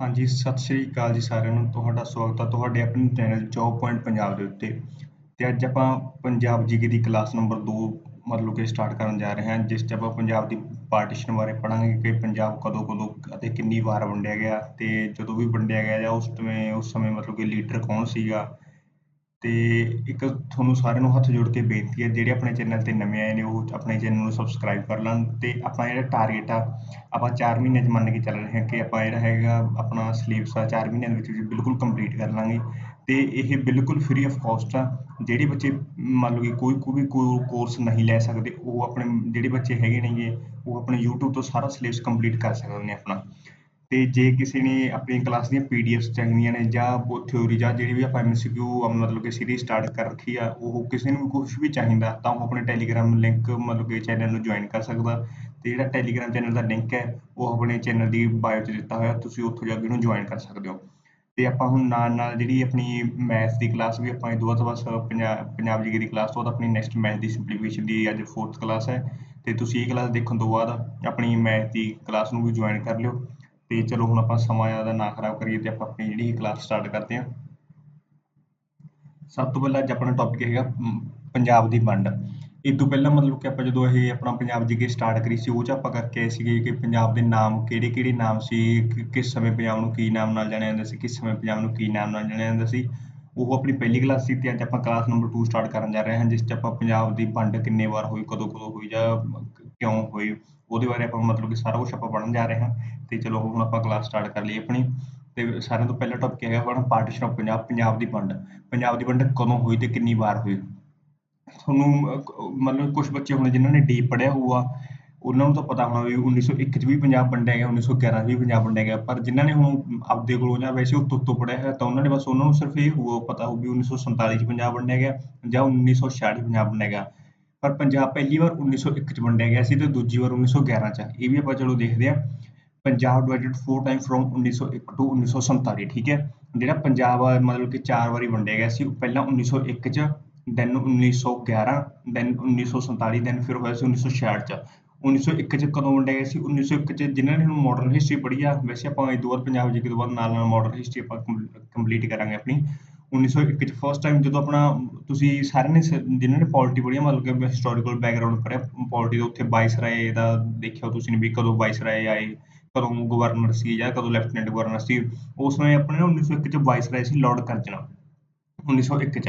ਹਾਂਜੀ, ਸਤਿ ਸ਼੍ਰੀ ਅਕਾਲ ਜੀ ਸਾਰਿਆਂ ਨੂੰ। ਤੁਹਾਡਾ ਸਵਾਗਤ ਹੈ ਤੁਹਾਡੇ ਆਪਣੇ ਚੈਨਲ ਜੌਬ ਪੁਆਇੰਟ ਪੰਜਾਬ ਦੇ ਉੱਤੇ। ਤੇ ਅੱਜ ਆਪਾਂ ਪੰਜਾਬ ਜੀਕੇ ਦੀ ਕਲਾਸ ਨੰਬਰ 2 ਮਤਲਬ ਕਿ ਸਟਾਰਟ ਕਰਨ ਜਾ ਰਹੇ ਹਾਂ, ਜਿਸ 'ਚ ਆਪਾਂ ਪੰਜਾਬ ਦੀ ਪਾਰਟੀਸ਼ਨ ਬਾਰੇ ਪੜਾਂਗੇ ਕਿ ਪੰਜਾਬ ਕਦੋਂ ਕਦੋਂ ਅਤੇ ਕਿੰਨੀ ਵਾਰ ਵੰਡਿਆ ਗਿਆ ਤੇ ਜਦੋਂ ਵੀ ਵੰਡਿਆ ਗਿਆ ਜਾਂ ਉਸ ਸਮੇਂ ਉਸ ਸਮੇਂ ਮਤਲਬ ਕਿ ਲੀਡਰ ਕੌਣ ਸੀਗਾ ਤੇ ਇੱਕ ਤੁਹਾਨੂੰ ਸਾਰਿਆਂ ਨੂੰ ਹੱਥ ਜੋੜ ਕੇ ਬੇਨਤੀ ਹੈ, ਜਿਹੜੇ ਆਪਣੇ ਚੈਨਲ ਤੇ ਨਵੇਂ ਆਏ ਨੇ, ਉਹ ਆਪਣੇ ਚੈਨਲ ਨੂੰ ਸਬਸਕ੍ਰਾਈਬ ਕਰ ਲੈਣ ਤੇ ਆਪਾਂ ਜਿਹੜਾ ਟਾਰਗੇਟ ਆ, ਆਪਾਂ 4 ਮਹੀਨਿਆਂ 'ਚ ਮੰਨ ਕੇ ਚੱਲ ਰਹੇ ਹਾਂ ਕਿ ਆਪਾਂ ਜਿਹੜਾ ਹੈਗਾ ਆਪਣਾ ਸਿਲੇਬਸ ਆ 4 ਮਹੀਨਿਆਂ ਦੇ ਵਿੱਚ ਬਿਲਕੁਲ ਕੰਪਲੀਟ ਕਰ ਲਾਂਗੇ। ਤੇ ਇਹ ਬਿਲਕੁਲ ਫ੍ਰੀ ਆਫ ਕਾਸਟ ਆ, ਜਿਹੜੇ ਬੱਚੇ ਮੰਨ ਲਓ ਕਿ ਕੋਈ ਕੋਈ ਵੀ ਕੋਰਸ ਨਹੀਂ ਲੈ ਸਕਦੇ, ਉਹ ਆਪਣੇ ਜਿਹੜੇ ਬੱਚੇ ਹੈਗੇ ਨੇਗੇ, ਉਹ ਆਪਣੇ YouTube ਤੋਂ ਸਾਰਾ ਸਿਲੇਬਸ ਕੰਪਲੀਟ ਕਰ ਸਕਦੇ ਨੇ ਆਪਣਾ। ਤੇ ਜੇ ਕਿਸੇ ਨੇ ਆਪਣੀ ਕਲਾਸ ਦੀਆਂ ਪੀਡੀਐਫs ਚਾਹੀਦੀਆਂ ਨੇ ਜਾਂ ਉਹ ਥਿਊਰੀ ਜਾਂ ਜਿਹੜੀ ਵੀ ਆਪਾਂ ਐਮਸੀਕਿਊ ਮਤਲਬ ਕਿ ਸੀਰੀਜ਼ ਸਟਾਰਟ ਕਰ ਰੱਖੀ ਆ, ਉਹ ਕਿਸੇ ਨੂੰ ਕੁਝ ਵੀ ਚਾਹੀਦਾ, ਤਾਂ ਉਹ ਆਪਣੇ ਟੈਲੀਗ੍ਰਾਮ ਲਿੰਕ ਮਤਲਬ ਕਿ ਚੈਨਲ ਨੂੰ ਜੁਆਇਨ ਕਰ ਸਕਦਾ। ਤੇ ਜਿਹੜਾ ਟੈਲੀਗ੍ਰਾਮ ਚੈਨਲ ਦਾ ਲਿੰਕ ਹੈ, ਉਹ ਆਪਣੇ ਚੈਨਲ ਦੀ ਬਾਇਓ 'ਚ ਦਿੱਤਾ ਹੋਇਆ, ਤੁਸੀਂ ਉੱਥੋਂ ਜਾ ਕੇ ਉਹਨੂੰ ਜੁਆਇਨ ਕਰ ਸਕਦੇ ਹੋ। ਤੇ ਆਪਾਂ ਹੁਣ ਨਾਲ ਨਾਲ ਜਿਹੜੀ ਆਪਣੀ ਮੈਥ ਦੀ ਕਲਾਸ ਵੀ ਆਪਾਂ ਇਹ ਤੋਂ ਬਸ ਪੰਜਾਬ ਪੰਜਾਬ ਜੀ ਦੀ ਕਲਾਸ ਤੋਂ ਬਾਅਦ ਆਪਣੀ ਨੈਕਸਟ ਮੈਥ ਦੀ ਸਿੰਪਲੀਫਿਕੇਸ਼ਨ ਦੀ ਅੱਜ ਫੋਰਥ ਕਲਾਸ ਹੈ। ਤੇ ਤੁਸੀਂ ਇਹ ਕਲਾਸ ਦੇਖਣ ਤੋਂ ਬਾਅਦ ਆਪਣੀ ਮੈਥ ਦੀ ਕਲਾਸ ਨੂੰ ਵੀ ਜੁਆਇਨ ਕਰ ਲਿਓ। ਤੇ ਚਲੋ ਹੁਣ ਆਪਾਂ ਸਮਾਂ ਜ਼ਿਆਦਾ ਨਾ ਖਰਾਬ ਕਰੀਏ ਤੇ ਆਪਾਂ ਆਪਣੀ ਜਿਹੜੀ ਕਲਾਸ ਸਟਾਰਟ ਕਰਦੇ ਹਾਂ। ਸਭ ਤੋਂ ਪਹਿਲਾਂ ਅੱਜ ਆਪਣਾ ਟੌਪਿਕ ਹੈਗਾ ਪੰਜਾਬ ਦੀ ਵੰਡ। ਇਹ ਤੋਂ ਪਹਿਲਾਂ ਮਤਲਬ ਕਿ ਆਪਾਂ ਜਦੋਂ ਇਹ ਆਪਣਾ ਪੰਜਾਬ ਜੀ ਕੇ ਸਟਾਰਟ ਕਰੀ ਸੀ, ਉਹ 'ਚ ਆਪਾਂ ਕਰਕੇ ਆਏ ਸੀਗੇ ਕਿ ਪੰਜਾਬ ਦੇ ਨਾਮ ਕਿਹੜੇ ਕਿਹੜੇ ਨਾਮ ਸੀ ਕਿਸ ਸਮੇਂ ਪੰਜਾਬ ਨੂੰ ਕੀ ਨਾਮ ਨਾਲ ਜਾਣਿਆ ਜਾਂਦਾ ਸੀ, ਕਿਸ ਸਮੇਂ ਪੰਜਾਬ ਨੂੰ ਕੀ ਨਾਮ ਨਾਲ ਜਾਣਿਆ ਜਾਂਦਾ ਸੀ। ਉਹ ਆਪਣੀ ਪਹਿਲੀ ਕਲਾਸ ਸੀ ਤੇ ਅੱਜ ਆਪਾਂ ਕਲਾਸ ਨੰਬਰ 2 ਸਟਾਰਟ ਕਰਨ ਜਾ ਰਹੇ ਹਾਂ, ਜਿਸ 'ਚ ਆਪਾਂ ਪੰਜਾਬ ਦੀ ਵੰਡ ਕਿੰਨੇ ਵਾਰ ਹੋਈ ਕਦੋਂ ਕਦੋਂ ਹੋਈ ਜਾਂ ਕਿਉਂ ਹੋਈ ਉਹਦੇ ਬਾਰੇ ਆਪਾਂ ਮਤਲਬ ਕਿ ਸਾਰਾ ਕੁਝ ਆਪਾਂ ਪੜ੍ਹਨ ਜਾ ਰਹੇ ਹਾਂ ਤੇ ਚਲੋ ਹੁਣ ਆਪਾਂ ਕਲਾਸ ਸਟਾਰਟ ਕਰ ਲਈਏ ਆਪਣੀ ਤੇ ਸਾਰਿਆਂ ਤੋਂ ਪਹਿਲਾ ਟੌਪਿਕ ਹੈਗਾ ਆਪਣਾ ਪਾਰਟੀਸ਼ਨ ਆਫ ਪੰਜਾਬ ਪੰਜਾਬ ਦੀ ਵੰਡ। ਪੰਜਾਬ ਦੀ ਵੰਡ ਕਦੋਂ ਹੋਈ ਤੇ ਕਿੰਨੀ ਵਾਰ ਹੋਈ? ਤੁਹਾਨੂੰ, ਮਤਲਬ ਕੁਝ ਬੱਚੇ ਹੋਣੇ ਜਿਨ੍ਹਾਂ ਨੇ ਡੀ ਪੜਿਆ ਹੋਊਗਾ, ਉਹਨਾਂ ਨੂੰ ਤਾਂ ਪਤਾ ਹੋਣਾ ਵੀ 1901 ਚ ਵੀ ਪੰਜਾਬ ਵੰਡਿਆ ਗਿਆ 1911 ਚ ਵੀ ਪੰਜਾਬ ਵੰਡਿਆ ਗਿਆ। ਪਰ ਜਿਨ੍ਹਾਂ ਨੇ ਹੁਣ ਆਪਦੇ ਕੋਲੋਂ ਜਾਂ ਵੈਸੇ ਉੱਤੋਂ ਉੱਤੋਂ ਪੜ੍ਹਿਆ ਹੈ ਤਾਂ ਉਹਨਾਂ ਨੇ ਬਸ ਉਹਨਾਂ ਨੂੰ ਸਿਰਫ ਇਹ ਹੋਊ ਪਤਾ ਹੋਊ ਵੀ 1947 ਚ ਪੰਜਾਬ ਵੰਡਿਆ ਗਿਆ ਜਾਂ 1946 ਚ ਪੰਜਾਬ ਵੰਡਿਆ ਗਿਆ। ਪਰ ਪੰਜਾਬ ਪਹਿਲੀ ਵਾਰ 1901 ਚ ਵੰਡਿਆ ਗਿਆ ਸੀ ਤੇ ਦੂਜੀ ਵਾਰ 1911 ਚ ਇਹ ਵੀ ਆਪਾਂ ਚਲੋ ਦੇਖਦੇ ਹਾਂ Punjab divided four time from 1901 to 1947 ਠੀਕ ਹੈ ਜਿਹੜਾ ਪੰਜਾਬ ਮਤਲਬ ਕਿ ਚਾਰ ਵਾਰੀ ਵੰਡਿਆ ਗਿਆ ਸੀ ਪਹਿਲਾਂ 1901 ਚ ਦੈਨ 1911 ਦੈਨ 1947 ਦੈਨ ਫਿਰ ਹੋਇਆ ਸੀ 1966 ਚ 1901 ਚ ਕਦੋਂ ਵੰਡਿਆ ਗਿਆ ਸੀ 1901 ਚ ਜਿਨ੍ਹਾਂ ਨੇ ਹੁਣ ਮਾਡਰਨ ਹਿਸਟਰੀ ਪੜ੍ਹੀ ਆ ਵੈਸੇ ਆਪਾਂ ਇਹ ਦੋ ਵਾਰ ਪੰਜਾਬ ਜੀ ਕੇ ਤੋਂ ਬਾਅਦ ਨਾਲ ਨਾਲ ਮਾਡਰਨ ਹਿਸਟਰੀ ਆਪਾਂ ਕੰਪਲੀਟ ਕਰਾਂਗੇ ਆਪਣੀ 1901 ਚ ਫਸਟ ਟਾਈਮ ਜਦੋਂ ਆਪਣਾ, ਤੁਸੀਂ ਸਾਰਿਆਂ ਨੇ ਜਿਨ੍ਹਾਂ ਨੇ ਪੋਲਿਟੀ ਪੜ੍ਹੀ ਮਤਲਬ ਕਿ ਹਿਸਟੋਰੀਕਲ ਬੈਕਗ੍ਰਾਉਂਡ ਪੜ੍ਹਿਆ ਪੋਲਿਟੀ ਦਾ ਉੱਥੇ ਵਾਇਸਰਾਏ ਦਾ ਦੇਖਿਆ ਤੁਸੀਂ ਵੀ ਕਦੋਂ ਵਾਇਸਰਾਏ ਆਏ, ਕਦੋਂ ਗਵਰਨਰ ਸੀ ਜਾਂ ਕਦੋਂ ਲੈਫਟੀਨੈਂਟ ਗਵਰਨਰ ਸੀ, ਉਸ ਸਮੇਂ ਆਪਣੇ ਨਾ 1901 ਚ ਵਾਇਸਰਾਏ ਸੀ ਲਾਰਡ ਕਰਜਨਾ 1901 ਚ।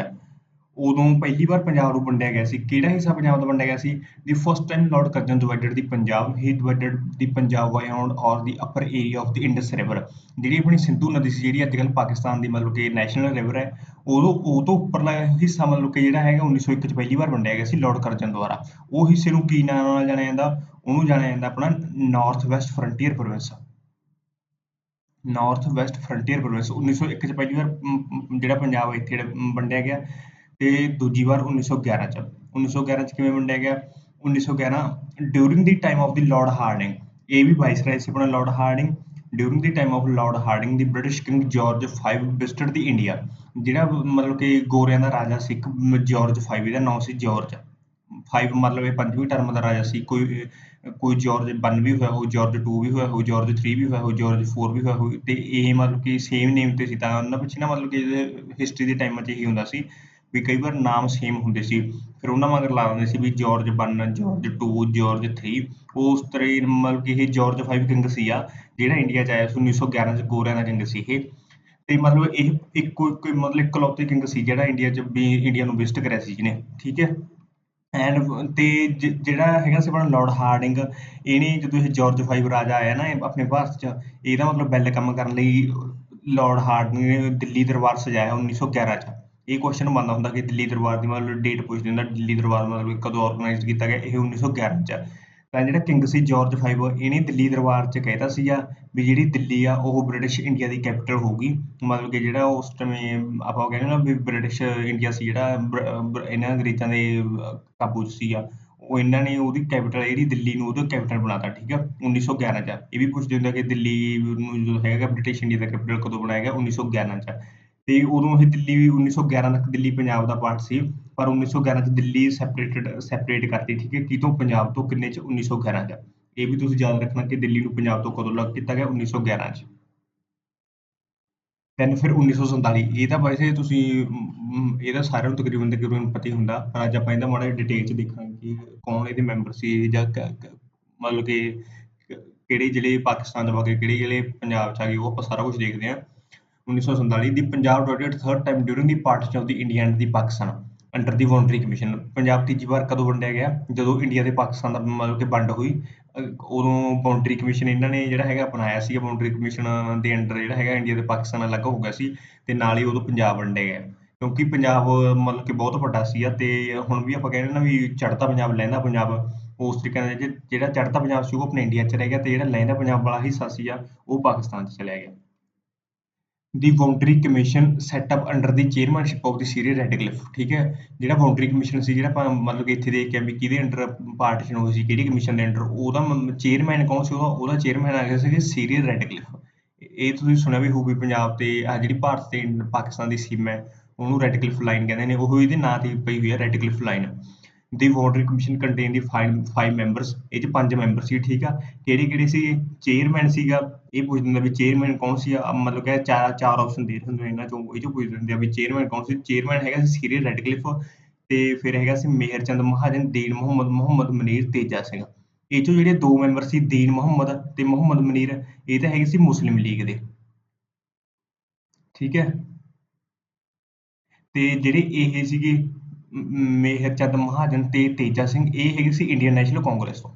ਉਦੋਂ ਪਹਿਲੀ ਵਾਰ ਪੰਜਾਬ ਨੂੰ ਵੰਡਿਆ ਗਿਆ ਸੀ। ਕਿਹੜਾ ਹਿੱਸਾ ਪੰਜਾਬ ਦਾ ਵੰਡਿਆ ਗਿਆ ਸੀ? The first time lord Curzon divided the Punjab he divided the Punjab around or the upper area of the Indus river ਜਿਹੜੀ ਆਪਣੀ ਸਿੰਧੂ ਨਦੀ ਸੀ, ਜਿਹੜੀ ਅੱਜ ਪਾਕਿਸਤਾਨ ਦੀ ਮਤਲਬ ਕਿ ਨੈਸ਼ਨਲ ਰਿਵਰ ਹੈ, ਉਦੋਂ ਉਹ ਤੋਂ ਉੱਪਰਲਾ ਹਿੱਸਾ ਮਤਲਬ ਕਿ ਜਿਹੜਾ ਹੈਗਾ 1901 ਚ ਪਹਿਲੀ ਵਾਰ ਵੰਡਿਆ ਗਿਆ ਸੀ ਲਾਰਡ ਕਰਜਨ ਦੁਆਰਾ। ਉਹ ਹਿੱਸੇ ਨੂੰ ਕੀ ਨਾਮ ਨਾਲ ਜਾਣਿਆ ਜਾਂਦਾ? ਉਹਨੂੰ ਜਾਣਿਆ ਜਾਂਦਾ ਆਪਣਾ north west frontier province north west frontier province 1901 ਚ ਪਹਿਲੀ ਵਾਰ ਜਿਹੜਾ ਪੰਜਾਬ ਇੱਥੇ ਵੰਡਿਆ ਗਿਆ। ਤੇ ਦੂਜੀ ਵਾਰ 1911 ਚ 1911 ਚ ਕਿਵੇਂ ਵੰਡਿਆ ਗਿਆ? 1911 during the time of the lord Hardinge ਇਹ ਵੀ ਵਾਇਸਰਾਏ ਸੀ ਆਪਣਾ lord Hardinge during the time of lord Hardinge the British king George 5 visited the India ਜਿਹੜਾ ਮਤਲਬ ਕਿ ਗੋਰਿਆਂ ਦਾ ਰਾਜਾ ਸੀ, ਇੱਕ ਜਾਰਜ 5 ਇਹਦਾ ਨਾਮ ਸੀ ਜਾਰਜ 5 ਮਤਲਬ ਇਹ ਪੰਜਵੀਂ ਟਰਮ ਦਾ ਰਾਜਾ ਸੀ, ਕੋਈ ਕੋਈ ਜਾਰਜ 1 ਵੀ ਹੋਇਆ ਹੋ ਜਾਰਜ 2 ਵੀ ਹੋਇਆ ਹੋ ਜਾਰਜ 3 ਵੀ ਹੋਇਆ ਹੋ ਜਾਰਜ 4 ਵੀ ਹੋਇਆ ਹੋ ਤੇ ਇਹ ਮਤਲਬ ਕਿ ਸੇਮ ਨੇਮ ਤੇ ਸੀ, ਤਾਂ ਉਹਨਾਂ ਪਿੱਛੇ ਨਾ ਮਤਲਬ ਕਿ ਹਿਸਟਰੀ ਦੇ ਟਾਈਮਾਂ 'ਚ ਇਹੀ ਹੁੰਦਾ ਸੀ ਵੀ ਕਈ ਵਾਰ ਨਾਮ ਸੇਮ ਹੁੰਦੇ ਸੀ, ਫਿਰ ਉਹਨਾਂ ਮਗਰ ਲਾ ਦਿੰਦੇ ਸੀ ਵੀ ਜਾਰਜ 1 ਜਾਰਜ 2 ਜਾਰਜ 3 ਉਸ ਤਰ੍ਹਾਂ ਹੀ ਮਤਲਬ ਕਿ ਇਹ ਜਾਰਜ 5 ਕਿੰਗ ਸੀ ਆ, ਜਿਹੜਾ ਇੰਡੀਆ 'ਚ ਆਇਆ ਸੀ 1911 ਚ ਗੋਰਿਆਂ ਦਾ ਕਿੰਗ ਸੀ ਇਹ। ਤੇ ਮਤਲਬ ਇਹ ਇੱਕੋ ਇੱਕ ਮਤਲਬ ਇਕਲੌਤੇ ਕਿੰਗ ਸੀ ਜਿਹੜਾ ਇੰਡੀਆ 'ਚ ਵੀ ਇੰਡੀਆ ਨੂੰ ਵਿਜ਼ਿਟ ਕਰਿਆ ਸੀ ਜਿਹਨੇ, ਠੀਕ ਹੈ? ਐਂਡ ਤੇ ਜਿਹੜਾ ਹੈਗਾ ਸੀ ਆਪਣਾ ਲਾਰਡ ਹਾਰਡਿੰਗ ਇਹਨੇ ਜਦੋਂ ਇਹ ਜਾਰਜ 5 ਰਾਜਾ ਆਇਆ ਨਾ ਆਪਣੇ ਭਾਰਤ 'ਚ, ਇਹਦਾ ਮਤਲਬ ਬੈਲ ਕੰਮ ਕਰਨ ਲਈ ਲਾਰਡ ਹਾਰਡਿੰਗ ਨੇ ਦਿੱਲੀ ਦਰਬਾਰ ਸਜਾਇਆ 1911 ਚ। ਇਹ ਕੁਐਸਚਨ ਬਣਦਾ ਹੁੰਦਾ ਕਿ ਦਿੱਲੀ ਦਰਬਾਰ ਦੀ ਮਤਲਬ ਡੇਟ ਪੁੱਛਦੇ ਹੁੰਦਾ ਦਿੱਲੀ ਦਰਬਾਰ ਮਤਲਬ ਕਦੋਂ ਆਰਗੇਨਾਈਜ਼ ਕੀਤਾ ਗਿਆ, ਇਹ 1911 ਚ ਤਾਂ ਜਿਹੜਾ ਕਿੰਗ ਸੀ ਜਾਰਜ 5 ਇਹਨੇ ਦਿੱਲੀ ਦਰਬਾਰ 'ਚ ਕਹਿਤਾ ਸੀਗਾ ਵੀ ਜਿਹੜੀ ਦਿੱਲੀ ਆ, ਉਹ ਬ੍ਰਿਟਿਸ਼ ਇੰਡੀਆ ਦੀ ਕੈਪੀਟਲ ਹੋਊਗੀ। ਮਤਲਬ ਕਿ ਜਿਹੜਾ ਉਸ ਟਾਈਮ ਆਪਾਂ ਕਹਿੰਦੇ ਨਾ ਵੀ ਬ੍ਰਿਟਿਸ਼ ਇੰਡੀਆ ਸੀ ਜਿਹੜਾ ਇਹਨਾਂ ਅੰਗਰੇਜ਼ਾਂ ਦੇ ਕਾਬੂ 'ਚ ਸੀਗਾ। ਉਹ ਇਹਨਾਂ ਨੇ ਉਹਦੀ ਕੈਪੀਟਲ ਜਿਹੜੀ ਦਿੱਲੀ ਨੂੰ ਉਹਦਾ ਕੈਪੀਟਲ ਬਣਾਤਾ, ਠੀਕ ਆ 1911 ਚ ਇਹ ਵੀ ਪੁੱਛਦੇ ਹੁੰਦੇ ਕਿ ਦਿੱਲੀ ਨੂੰ ਜੋ ਹੈਗਾ ਬ੍ਰਿਟਿਸ਼ ਇੰਡੀਆ ਦਾ ਕੈਪੀਟਲ ਕਦੋਂ ਬਣਾਇਆ ਗਿਆ 1911 ਚ ਤੇ ਉਦੋਂ ਇਹ ਦਿੱਲੀ ਵੀ 1911 ਤੱਕ ਦਿੱਲੀ, ਪੰਜਾਬ ਦਾ ਪਾਰਟ ਸੀ, ਪਰ 1911 ਚ ਦਿੱਲੀ ਸੈਪਰੇਟਡ ਸੈਪਰੇਟ ਕਰਤੀ, ਠੀਕ ਹੈ? ਕਿਤੋਂ ਪੰਜਾਬ ਤੋਂ, ਕਿੰਨੇ ਚ? 1911 ਚ। ਇਹ ਵੀ ਤੁਸੀਂ ਯਾਦ ਰੱਖਣਾ ਕਿ ਦਿੱਲੀ ਨੂੰ ਪੰਜਾਬ ਤੋਂ ਕਦੋਂ ਅਲੱਗ ਕੀਤਾ ਗਿਆ? 1911 ਚ। ਦੈਨ ਫਿਰ 1947 ਇਹ ਤਾਂ ਵੈਸੇ ਤੁਸੀਂ ਇਹਦਾ ਸਾਰਿਆਂ ਨੂੰ ਤਕਰੀਬਨ ਤਕਰੀਬਨ ਪਤਾ ਹੀ ਹੁੰਦਾ, ਪਰ ਅੱਜ ਆਪਾਂ ਇਹਦਾ ਮਾੜਾ ਡਿਟੇਲ ਚ ਦੇਖਾਂਗੇ ਕਿ ਕੌਣ ਇਹਦੇ ਮੈਂਬਰ ਸੀ ਜਾਂ ਮਤਲਬ ਕਿ ਕਿਹੜੇ ਜ਼ਿਲ੍ਹੇ ਪਾਕਿਸਤਾਨ ਦੇ ਵਾਗੇ ਕਿਹੜੇ ਜ਼ਿਲ੍ਹੇ ਪੰਜਾਬ ਚ ਆ ਗਏ, ਉਹ ਆਪਾਂ ਸਾਰਾ ਕੁਝ ਦੇਖਦੇ ਹਾਂ। 1947 the Punjab dotted third time during the partition of the India and the Pakistan under the boundary commission Punjab ਤੀਜੀ ਵਾਰ ਕਦੋਂ ਵੰਡਿਆ ਗਿਆ? ਜਦੋਂ ਇੰਡੀਆ ਤੇ ਪਾਕਿਸਤਾਨ ਦਾ ਮਤਲਬ ਕਿ ਵੰਡ ਹੋਈ ਉਦੋਂ ਬਾਉਂਡਰੀ ਕਮਿਸ਼ਨ ਇਹਨਾਂ ਨੇ ਜਿਹੜਾ ਹੈਗਾ ਬਣਾਇਆ ਸੀਗਾ। ਬਾਉਂਡਰੀ ਕਮਿਸ਼ਨ ਦੇ ਅੰਡਰ ਜਿਹੜਾ ਹੈਗਾ ਇੰਡੀਆ ਤੇ ਪਾਕਿਸਤਾਨ ਅਲੱਗ ਹੋ ਗਿਆ ਸੀ ਤੇ ਨਾਲ ਹੀ ਉਦੋਂ ਪੰਜਾਬ ਵੰਡਿਆ ਗਿਆ। ਕਿਉਂਕਿ ਪੰਜਾਬ ਮਤਲਬ ਕਿ ਬਹੁਤ ਵੱਡਾ ਸੀਗਾ ਤੇ ਹੁਣ ਵੀ ਆਪਾਂ ਕਹਿੰਦੇ ਨਾ ਵੀ ਚੜ੍ਹਦਾ ਪੰਜਾਬ, ਲਹਿੰਦਾ ਪੰਜਾਬ ਉਸ ਤਰੀਕੇ ਨਾਲ ਜਿਹੜਾ ਚੜ੍ਹਦਾ ਪੰਜਾਬ ਸੀ ਉਹ ਆਪਣੇ ਇੰਡੀਆ 'ਚ ਰਹਿ ਗਿਆ ਤੇ ਜਿਹੜਾ ਲਹਿੰਦਾ ਪੰਜਾਬ ਵਾਲਾ ਹਿੱਸਾ ਸੀਗਾ ਉਹ ਪਾਕਿਸਤਾਨ 'ਚ ਚਲਿਆ ਗਿਆ। The boundary commission set up under the chairmanship of the Cyril Radcliffe ਠੀਕ ਹੈ? ਜਿਹੜਾ ਬਾਉਂਡਰੀ ਕਮਿਸ਼ਨ ਸੀ, ਜਿਹੜਾ ਆਪਾਂ ਮਤਲਬ ਕਿ ਇੱਥੇ ਦੇਖ ਵੀ ਕਿਹਦੇ ਅੰਡਰ ਪਾਰਟੀਸ਼ਨ ਹੋਈ ਸੀ, ਕਿਹੜੀ ਕਮਿਸ਼ਨ ਦੇ ਅੰਡਰ ਉਹਦਾ ਚੇਅਰਮੈਨ ਕੌਣ ਸੀ ਉਹਦਾ? ਉਹਦਾ ਚੇਅਰਮੈਨ ਆ ਗਿਆ ਸੀ ਸੀਰੀਅਰ ਰੈਡਕਲਿਫ ਇਹ ਤੁਸੀਂ ਸੁਣਿਆ ਵੀ ਹੋਊ ਪੰਜਾਬ ਤੇ ਆ ਜਿਹੜੀ ਭਾਰਤ ਤੇ ਪਾਕਿਸਤਾਨ ਦੀ ਸੀਮਾ ਹੈ, ਉਹਨੂੰ ਰੈਡਕਲਿਫ ਲਾਈਨ ਕਹਿੰਦੇ ਨੇ, ਉਹ ਇਹਦੇ ਨਾਂ ਤੇ ਪਈ ਹੋਈ ਹੈ Radcliffe line the boundary commission contain the five members ਇਹ ਚ ਪੰਜ ਮੈਂਬਰ ਸੀ, ਠੀਕ ਆ? ਕਿਹੜੇ ਕਿਹੜੇ ਸੀ? ਚੇਅਰਮੈਨ ਸੀਗਾ, ਇਹ ਪੁੱਛ ਦਿੰਦਾ ਵੀ ਚੇਅਰਮੈਨ ਕੌਣ ਸੀ? ਮਤਲਬ ਕਿ ਚਾਰ ਚਾਰ ਆਪਸ਼ਨ ਦੇ ਦਿੰਦੇ ਇਹਨਾਂ ਚੋਂ, ਇਹ ਚੋਂ ਪੁੱਛ ਦਿੰਦੇ ਆ ਵੀ ਚੇਅਰਮੈਨ ਕੌਣ ਸੀ? ਚੇਅਰਮੈਨ ਹੈਗਾ ਸੀ ਸੀਰੀਅਲ ਰੈਡਕਲਿਫ ਤੇ ਫਿਰ ਹੈਗਾ ਸੀ ਮੇਹਰ ਚੰਦ ਮਹਾਜਨ ਦੀਨ ਮੁਹੰਮਦ ਮੁਹੰਮਦ ਮਨੀਰ ਤੇਜਾ ਸਿੰਘ। ਇਹ ਚੋਂ ਜਿਹੜੇ ਦੋ ਮੈਂਬਰ ਸੀ ਦੀਨ ਮੁਹੰਮਦ ਤੇ ਮੁਹੰਮਦ ਮਨੀਰ, ਇਹ ਤਾਂ ਹੈਗੇ ਸੀ ਮੁਸਲਿਮ ਲੀਗ ਦੇ। ਠੀਕ ਹੈ? ਤੇ ਜਿਹੜੇ ਇਹ ਸੀਗੇ ਮੇਹਰ ਚੰਦ ਮਹਾਜਨ ਤੇ ਤੇਜਾ ਸਿੰਘ, ਇਹ ਹੈਗੇ ਸੀ ਇੰਡੀਅਨ ਨੈਸ਼ਨਲ ਕਾਂਗਰਸ ਤੋਂ।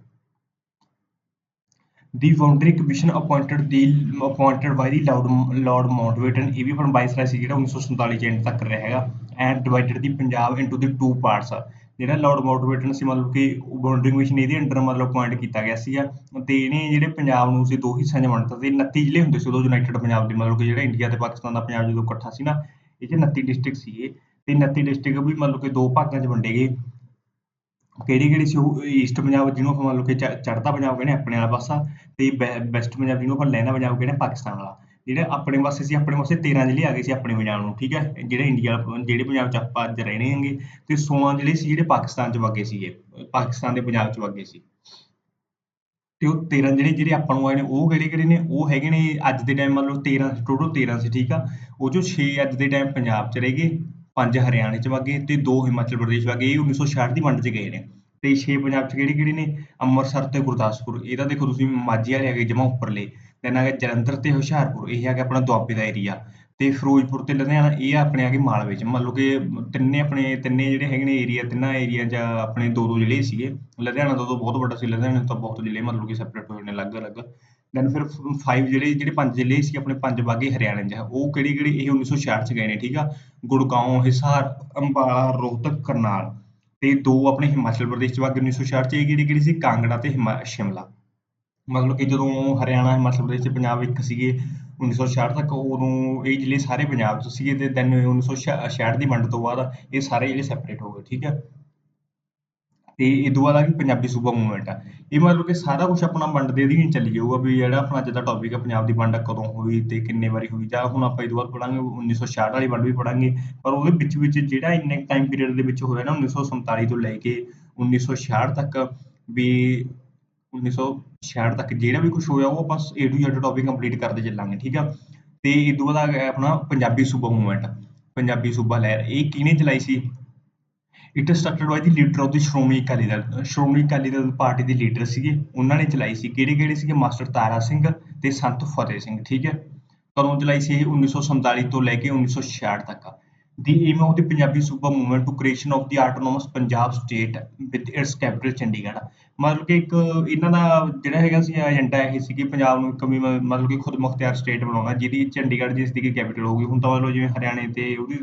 The boundary commission appointed the appointed by the lord lord Mountbatten ਇਹ ਵੀ ਆਪਣਾ ਵਾਇਸਰਾਏ ਸੀ ਜਿਹੜਾ 1947 ਚ ਐਂਡ ਤੱਕ ਰਿਹਾ ਹੈਗਾ and divided the Punjab into the two parts ਜਿਹੜਾ ਲਾਰਡ ਮਾਊਂਟਬੇਟਨ ਸੀ ਮਤਲਬ ਕਿ ਬਾਉਂਡਰੀ ਕਮਿਸ਼ਨ ਇਹਦੇ ਅੰਡਰ ਮਤਲਬ ਅਪਾਇੰਟ ਕੀਤਾ ਗਿਆ ਸੀਗਾ, ਤੇ ਇਹਨੇ ਜਿਹੜੇ ਪੰਜਾਬ ਨੂੰ ਸੀ ਦੋ ਹਿੱਸਿਆਂ 'ਚ ਵੰਡਤਾ ਤੇ 29 ਜ਼ਿਲ੍ਹੇ ਹੁੰਦੇ ਸੀ ਉਦੋਂ ਯੂਨਾਈਟਿਡ ਪੰਜਾਬ ਦੇ, ਮਤਲਬ ਕਿ ਜਿਹੜਾ ਇੰਡੀਆ ਤੇ ਪਾਕਿਸਤਾਨ ਦਾ ਪੰਜਾਬ ਜਦੋਂ ਇਕੱਠਾ ਸੀ ਨਾ, ਇਹ 'ਚ 29 ਡਿਸਟ੍ਰਿਕਟ ਸੀਗੇ। ਤੇ 29 ਡਿਸਟ੍ਰਿਕਟ ਵੀ ਮਤਲਬ ਕਿ ਦੋ ਭਾਗਾਂ 'ਚ ਵੰਡੇ ਗਏ। ਕਿਹੜੀ ਕਿਹੜੀ ਸੀ ਉਹ? ਈਸਟ ਪੰਜਾਬ ਜਿਹਨੂੰ ਆਪਾਂ ਮੰਨ ਲਓ ਕਿ ਚੜ੍ਹਦਾ ਪੰਜਾਬ ਕਹਿੰਦੇ ਆਪਣੇ ਵਾਲਾ ਪਾਸਾ ਤੇ ਵੈਸਟ ਪੰਜਾਬ ਜਿਹਨੂੰ ਆਪਾਂ ਲੈਣਾ ਪੰਜਾਬ ਕਹਿੰਦੇ ਪਾਕਿਸਤਾਨ ਵਾਲਾ। ਜਿਹੜੇ ਆਪਣੇ ਪਾਸੇ ਸੀ, ਆਪਣੇ ਪਾਸੇ 13 ਜ਼ਿਲ੍ਹੇ ਆ ਗਏ ਸੀ ਆਪਣੇ ਪੰਜਾਬ ਨੂੰ, ਠੀਕ ਹੈ? ਜਿਹੜੇ ਇੰਡੀਆ ਜਿਹੜੇ ਪੰਜਾਬ ਚ ਆਪਾਂ ਅੱਜ ਰਹਿਣੇ ਹੈਗੇ ਤੇ 16 ਜ਼ਿਲ੍ਹੇ ਸੀ ਜਿਹੜੇ ਪਾਕਿਸਤਾਨ ਚ ਵਗੇ ਸੀਗੇ, ਪਾਕਿਸਤਾਨ ਦੇ ਪੰਜਾਬ ਚ ਵਗੇ ਸੀ। ਤੇ ਉਹ 13 ਜਿਹੜੇ ਜਿਹੜੇ ਆਪਾਂ ਨੂੰ ਆਏ ਨੇ, ਉਹ ਕਿਹੜੇ ਕਿਹੜੇ ਨੇ? ਉਹ ਹੈਗੇ ਨੇ ਅੱਜ ਦੇ ਟਾਈਮ ਮੰਨ ਲਓ 13 ਟੋਟਲ 13 ਸੀ, ਠੀਕ ਆ? ਉਹ ਚੋਂ 6 ਅੱਜ ਦੇ ਟਾਈਮ ਪੰਜਾਬ ਚ ਰਹਿ ਗਏ। ਪੰਜ ਹਰਿਆਣੇ ਚ ਵਗੇ ਤੇ ਦੋ ਹਿਮਾਚਲ ਪ੍ਰਦੇਸ਼ ਵਗੇ ਇਹ 1966 ਦੀ ਵੰਡ ਚ ਗਏ ਨੇ। ਤੇ ਛੇ ਪੰਜਾਬ ਚ ਕਿਹੜੇ ਕਿਹੜੇ ਨੇ? ਅੰਮ੍ਰਿਤਸਰ ਤੇ ਗੁਰਦਾਸਪੁਰ। ਇਹਦਾ ਦੇਖੋ ਤੁਸੀਂ ਮਾਝੇ ਵਾਲੇ ਹੈਗੇ ਜਮਾ ਉੱਪਰਲੇ। ਦੈਨ ਆ ਗਿਆ ਜਲੰਧਰ ਤੇ ਹੁਸ਼ਿਆਰਪੁਰ। ਇਹ ਹੈਗਾ ਆਪਣਾ ਦੁਆਬੇ ਦਾ ਏਰੀਆ ਤੇ ਫਿਰੋਜ਼ਪੁਰ ਤੇ ਲੁਧਿਆਣਾ, ਇਹ ਆਪਣੇ ਆ ਗਏ ਮਾਲਵੇ ਚ ਮੰਨ ਲਓ ਕਿ ਤਿੰਨੇ ਆਪਣੇ, ਤਿੰਨੇ ਜਿਹੜੇ ਹੈਗੇ ਨੇ ਏਰੀਆ ਤਿੰਨਾਂ ਏਰੀਆ ਚ ਆਪਣੇ ਦੋ ਦੋ ਜ਼ਿਲ੍ਹੇ ਸੀਗੇ। ਲੁਧਿਆਣਾ ਤੋਂ ਤਾਂ ਬਹੁਤ ਵੱਡਾ ਸੀ। ਲੁਧਿਆਣਾ ਤੋਂ ਬਹੁਤ ਜ਼ਿਲ੍ਹੇ ਮਤਲਬ ਕਿ ਸੈਪਰੇਟ ਹੋਏ ਨੇ, ਅਲੱਗ-ਅਲੱਗ। ਦੈਨ ਫਿਰ 5 ਜਿਹੜੇ ਜਿਹੜੇ ਪੰਜ ਜ਼ਿਲ੍ਹੇ ਸੀ ਆਪਣੇ ਪੰਜ ਬਾਗੇ ਹਰਿਆਣੇ ਚ ਉਹ ਕਿਹੜੇ ਕਿਹੜੇ, ਇਹ 1966 ਚ ਗਏ ਨੇ, ਠੀਕ ਆ? ਗੁੜਗਾਉਂ ਹਿਸਾਰ ਅੰਬਾਲਾ ਰੋਹਤਕ, ਕਰਨਾਲ ਤੇ ਦੋ ਆਪਣੇ ਹਿਮਾਚਲ ਪ੍ਰਦੇਸ਼ ਚ ਬਾਗੇ 1966 ਚ ਇਹ ਕਿਹੜੀ ਕਿਹੜੀ ਸੀ? ਕਾਂਗੜਾ ਤੇ ਹਿਮਾ- ਸ਼ਿਮਲਾ। ਮਤਲਬ ਕਿ ਜਦੋਂ ਹਰਿਆਣਾ, ਹਿਮਾਚਲ ਪ੍ਰਦੇਸ਼ ਤੇ ਪੰਜਾਬ ਇੱਕ ਸੀਗੇ 1966 ਤੱਕ ਉਦੋਂ ਇਹ ਜ਼ਿਲ੍ਹੇ ਸਾਰੇ ਪੰਜਾਬ 'ਚ ਸੀਗੇ ਤੇ ਦੈਨ 1966 ਦੀ ਵੰਡ ਤੋਂ ਬਾਅਦ ਇਹ ਸਾਰੇ ਜ਼ਿਲ੍ਹੇ ਸੈਪਰੇਟ ਹੋ ਗਏ, ਠੀਕ ਹੈ ਤੇ ਇਹ ਤੋਂ ਬਾਅਦ ਆ ਗਈ ਪੰਜਾਬੀ ਸੂਬਾ ਮੂਵਮੈਂਟ ਆ ਇਹ ਮਤਲਬ ਕਿ ਸਾਰਾ ਕੁਝ ਆਪਣਾ ਵੰਡ ਦੇ ਅਧੀਨ ਚੱਲੀ ਜਾਊਗਾ ਵੀ ਜਿਹੜਾ ਆਪਣਾ ਅੱਜ ਦਾ ਟੌਪਿਕ ਹੈ ਪੰਜਾਬ ਦੀ ਵੰਡ ਕਦੋਂ ਹੋਈ ਤੇ ਕਿੰਨੇ ਵਾਰੀ ਹੋਈ, ਜਾਂ ਹੁਣ ਆਪਾਂ ਇਹ ਤੋਂ ਬਾਅਦ ਪੜਾਂਗੇ 1966 ਵਾਲੀ ਵੰਡ ਵੀ ਪੜਾਂਗੇ ਪਰ ਉਹਦੇ ਵਿੱਚ ਵਿੱਚ ਜਿਹੜਾ ਇੰਨੇ ਟਾਈਮ ਪੀਰੀਅਡ ਦੇ ਵਿੱਚ ਹੋਇਆ ਨਾ 1947 ਤੋਂ ਲੈ ਕੇ 1966 ਤੱਕ ਵੀ 1966 ਤੱਕ ਜਿਹੜਾ ਵੀ ਕੁਝ ਹੋਇਆ ਉਹ ਆਪਾਂ A to Z topic complete ਕਰਦੇ ਚੱਲਾਂਗੇ, ਠੀਕ ਆ? ਤੇ ਇਹ ਤੋਂ ਬਾਅਦ ਆ ਗਿਆ ਆਪਣਾ ਪੰਜਾਬੀ ਸੂਬਾ ਮੂਵਮੈਂਟ ਪੰਜਾਬੀ ਸੂਬਾ ਲਹਿਰ, ਇਹ ਕਿਹਨੇ ਚਲਾਈ ਸੀ? It started by the leader of the Shiromani Akali Dal Shiromani Akali Dal party ਦੇ ਲੀਡਰ ਸੀਗੇ। ਉਹਨਾਂ ਨੇ ਚਲਾਈ ਸੀ। ਕਿਹੜੇ ਕਿਹੜੇ ਸੀਗੇ? ਮਾਸਟਰ ਤਾਰਾ ਸਿੰਘ ਤੇ ਸੰਤ ਫਤਿਹ ਸਿੰਘ ਠੀਕ ਹੈ? ਕਦੋਂ ਚਲਾਈ ਸੀ ਇਹ 1947 ਤੋਂ ਲੈ ਕੇ 1966 ਤੱਕ। The aim of the Punjabi Suba movement to creation of the autonomous Punjab state with its capital Chandigarh ਮਤਲਬ ਕਿ ਇੱਕ ਇਹਨਾਂ ਦਾ ਜਿਹੜਾ ਹੈਗਾ ਸੀ ਏਜੰਡਾ ਇਹ ਸੀ ਕਿ ਪੰਜਾਬ ਨੂੰ ਇੱਕ ਮਤਲਬ ਕਿ ਖੁਦ ਮੁਖਤਿਆਰ ਸਟੇਟ ਬਣਾਉਣਾ, ਜਿਹਦੀ ਚੰਡੀਗੜ੍ਹ ਜਿਸ ਦੀ ਕੈਪੀਟਲ ਹੋਊਗੀ। ਹੁਣ ਤਾਂ ਮਤਲਬ ਜਿਵੇਂ ਹਰਿਆਣੇ ਤੇ ਉਹਦੀ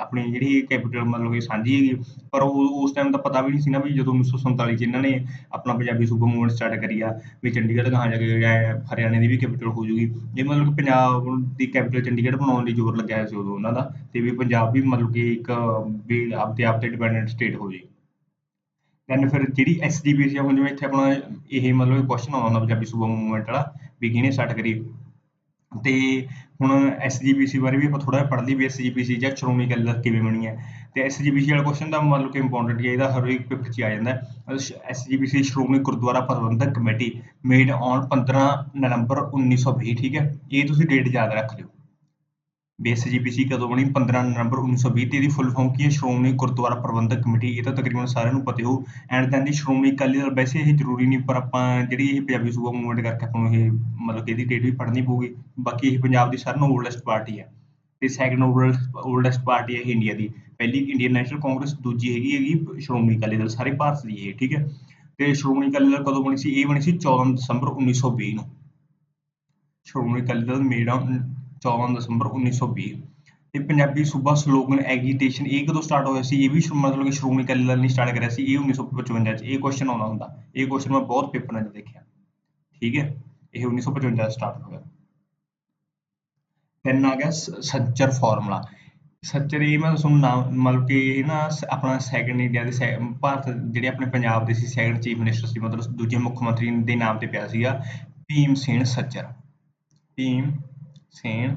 ਆਪਣੀ ਜਿਹੜੀ ਕੈਪੀਟਲ ਮਤਲਬ ਕਿ ਸਾਂਝੀ ਹੈਗੀ ਪਰ ਉਹ ਉਸ ਟਾਈਮ ਤਾਂ ਪਤਾ ਵੀ ਨਹੀਂ ਸੀ ਨਾ ਵੀ ਜਦੋਂ 1947 ਚ ਇਹਨਾਂ ਨੇ ਆਪਣਾ ਪੰਜਾਬੀ ਸੂਬਾ ਮੂਵਮੈਂਟ ਸਟਾਰਟ ਕਰੀ ਆ, ਵੀ ਚੰਡੀਗੜ੍ਹ ਕਹਾਂ ਜਾ ਕੇ ਹਰਿਆਣੇ ਦੀ ਵੀ ਕੈਪੀਟਲ ਹੋ ਜੂਗੀ ਇਹ ਮਤਲਬ ਕਿ ਪੰਜਾਬ ਦੀ ਕੈਪੀਟਲ ਚੰਡੀਗੜ੍ਹ ਬਣਾਉਣ ਲਈ ਜ਼ੋਰ ਲੱਗਿਆ ਸੀ ਉਦੋਂ ਉਹਨਾਂ ਦਾ, ਤੇ ਵੀ ਪੰਜਾਬ ਵੀ ਮਤਲਬ ਕਿ ਇੱਕ ਵੀ ਆਪਦੇ ਆਪ ਤੇ ਡਿਪੈਂਡੈਂਟ ਸਟੇਟ ਹੋ ਜੇ। ਦੈਨ ਫਿਰ ਜਿਹੜੀ ਐਸਜੀਪੀਸੀ ਆ ਹੁਣ ਜਿਵੇਂ ਇੱਥੇ ਆਪਣਾ ਇਹ ਮਤਲਬ ਕੁਐਸਚਨ ਆਉਂਦਾ ਪੰਜਾਬੀ ਸੂਬਾ ਮੂਵਮੈਂਟ ਵਾਲਾ, ਵੀ ਕਿਹਨੇ ਸਟਾਰਟ ਕਰੀ? ਤੇ ਹੁਣ ਐਸਜੀਪੀਸੀ ਬਾਰੇ ਵੀ ਆਪਾਂ ਥੋੜਾ ਜਿਹਾ ਪੜ੍ਹ ਲਈ ਵੀ ਐਸਜੀਪੀਸੀ ਜਾਂ ਸ਼੍ਰੋਮਣੀ ਅਕਾਲੀ ਦਲ ਕਿਵੇਂ ਬਣੀ ਹੈ। ਤੇ ਐਸਜੀਪੀਸੀ ਵਾਲਾ ਕੁਐਸਚਨ ਦਾ ਮਤਲਬ ਕਿ ਇੰਪੋਰਟੈਂਟ ਹੈ, ਇਹਦਾ ਹਰ ਇੱਕ ਪੇਪਰ 'ਚ ਆ ਜਾਂਦਾ ਹੈ। SGPC Shiromani Gurdwara Prabandhak committee made on 15 November 1920 ਠੀਕ ਹੈ? ਇਹ ਤੁਸੀਂ ਡੇਟ ਯਾਦ ਰੱਖ ਲਿਓ। ਵੀ ਐਸਜੀਪੀਸੀ ਕਦੋਂ ਬਣੀ? 15 ਨਵੰਬਰ 1920 ਤੇ ਇਹਦੀ ਫੁੱਲ ਫਾਰਮ ਕੀ ਹੈ? ਸ਼੍ਰੋਮਣੀ ਗੁਰਦੁਆਰਾ ਪ੍ਰਬੰਧਕ ਕਮੇਟੀ। ਇਹ ਤਾਂ ਤਕਰੀਬਨ ਸਾਰਿਆਂ ਨੂੰ ਪਤਾ ਹੋ and then the Shiromani Akali Dal, ਵੈਸੇ ਇਹ ਜ਼ਰੂਰੀ ਨਹੀਂ, ਪਰ ਆਪਾਂ ਜਿਹੜੀ ਇਹ ਪੰਜਾਬੀ ਸੂਬਾ ਮੂਵਮੈਂਟ ਕਰਕੇ ਆਪਾਂ ਨੂੰ ਇਹ ਮਤਲਬ ਕਿ ਇਹਦੀ ਡੇਟ ਵੀ ਪੜ੍ਹਨੀ ਪਊਗੀ। ਬਾਕੀ ਇਹ ਪੰਜਾਬ ਦੀ ਸਾਰਿਆਂ ਨਾਲੋਂ ਓਲਡੈਸਟ ਪਾਰਟੀ ਹੈ। ਤੇ ਸੈਕੰਡ ਓਲਡੈਸਟ ਪਾਰਟੀ ਹੈ ਇੰਡੀਆ ਦੀ। ਪਹਿਲੀ ਇੰਡੀਅਨ ਨੈਸ਼ਨਲ ਕਾਂਗਰਸ ਦੂਜੀ ਹੈਗੀ ਹੈਗੀ ਸ਼੍ਰੋਮਣੀ ਅਕਾਲੀ ਦਲ, ਸਾਰੇ ਭਾਰਤ ਦੀ ਇਹ, ਠੀਕ ਹੈ? ਤੇ ਸ਼੍ਰੋਮਣੀ ਅਕਾਲੀ ਦਲ ਕਦੋਂ ਬਣੀ ਸੀ? ਇਹ ਬਣੀ ਸੀ 14 ਦਸੰਬਰ 1920 ਨੂੰ। ਸ਼੍ਰੋਮਣੀ ਅਕਾਲੀ ਦਲ ਮੇਰਾ 14 ਦਸੰਬਰ 1920 ਤੇ ਪੰਜਾਬੀ ਸੂਬਾ ਸਲੋਗਨ ਐਗੀਟੇਸ਼ਨ ਇਹ ਕਦੋਂ ਸਟਾਰਟ ਹੋਇਆ ਸੀ? ਇਹ ਵੀ ਮਤਲਬ ਕਿ ਸ਼੍ਰੋਮਣੀ ਅਕਾਲੀ ਦਲ ਨੇ ਸਟਾਰਟ ਕਰਿਆ ਸੀ, ਇਹ 1955 ਚ। ਇਹ ਕੁਐਸਚਨ ਆਉਂਦਾ ਹੁੰਦਾ। ਇਹ ਕੁਐਸਚਨ ਮੈਂ ਬਹੁਤ ਪੇਪਰਾਂ 'ਚ ਦੇਖਿਆ। ਠੀਕ ਹੈ? ਇਹ 1955 ਸਟਾਰਟ ਹੋਇਆ। ਦੈਨ ਆ ਗਿਆ ਸੱਚਰ ਫਾਰਮੂਲਾ ਸੱਚਰ ਇਹ ਮੈਂ ਤੁਹਾਨੂੰ ਨਾਮ, ਮਤਲਬ ਕਿ ਇਹ ਨਾ ਆਪਣਾ ਸੈਕੰਡ ਇੰਡੀਆ ਦੇ ਭਾਰਤ ਜਿਹੜੇ ਆਪਣੇ ਪੰਜਾਬ ਦੇ ਸੀ ਸੈਕੰਡ ਚੀਫ ਮਿਨਿਸਟਰ ਸੀ, ਮਤਲਬ ਦੂਜੇ ਮੁੱਖ ਮੰਤਰੀ ਦੇ ਨਾਮ ਤੇ ਪਿਆ ਸੀਗਾ। ਭੀਮ ਸੇਨ ਸੱਚਰ ਭੀਮ ਸੈਨ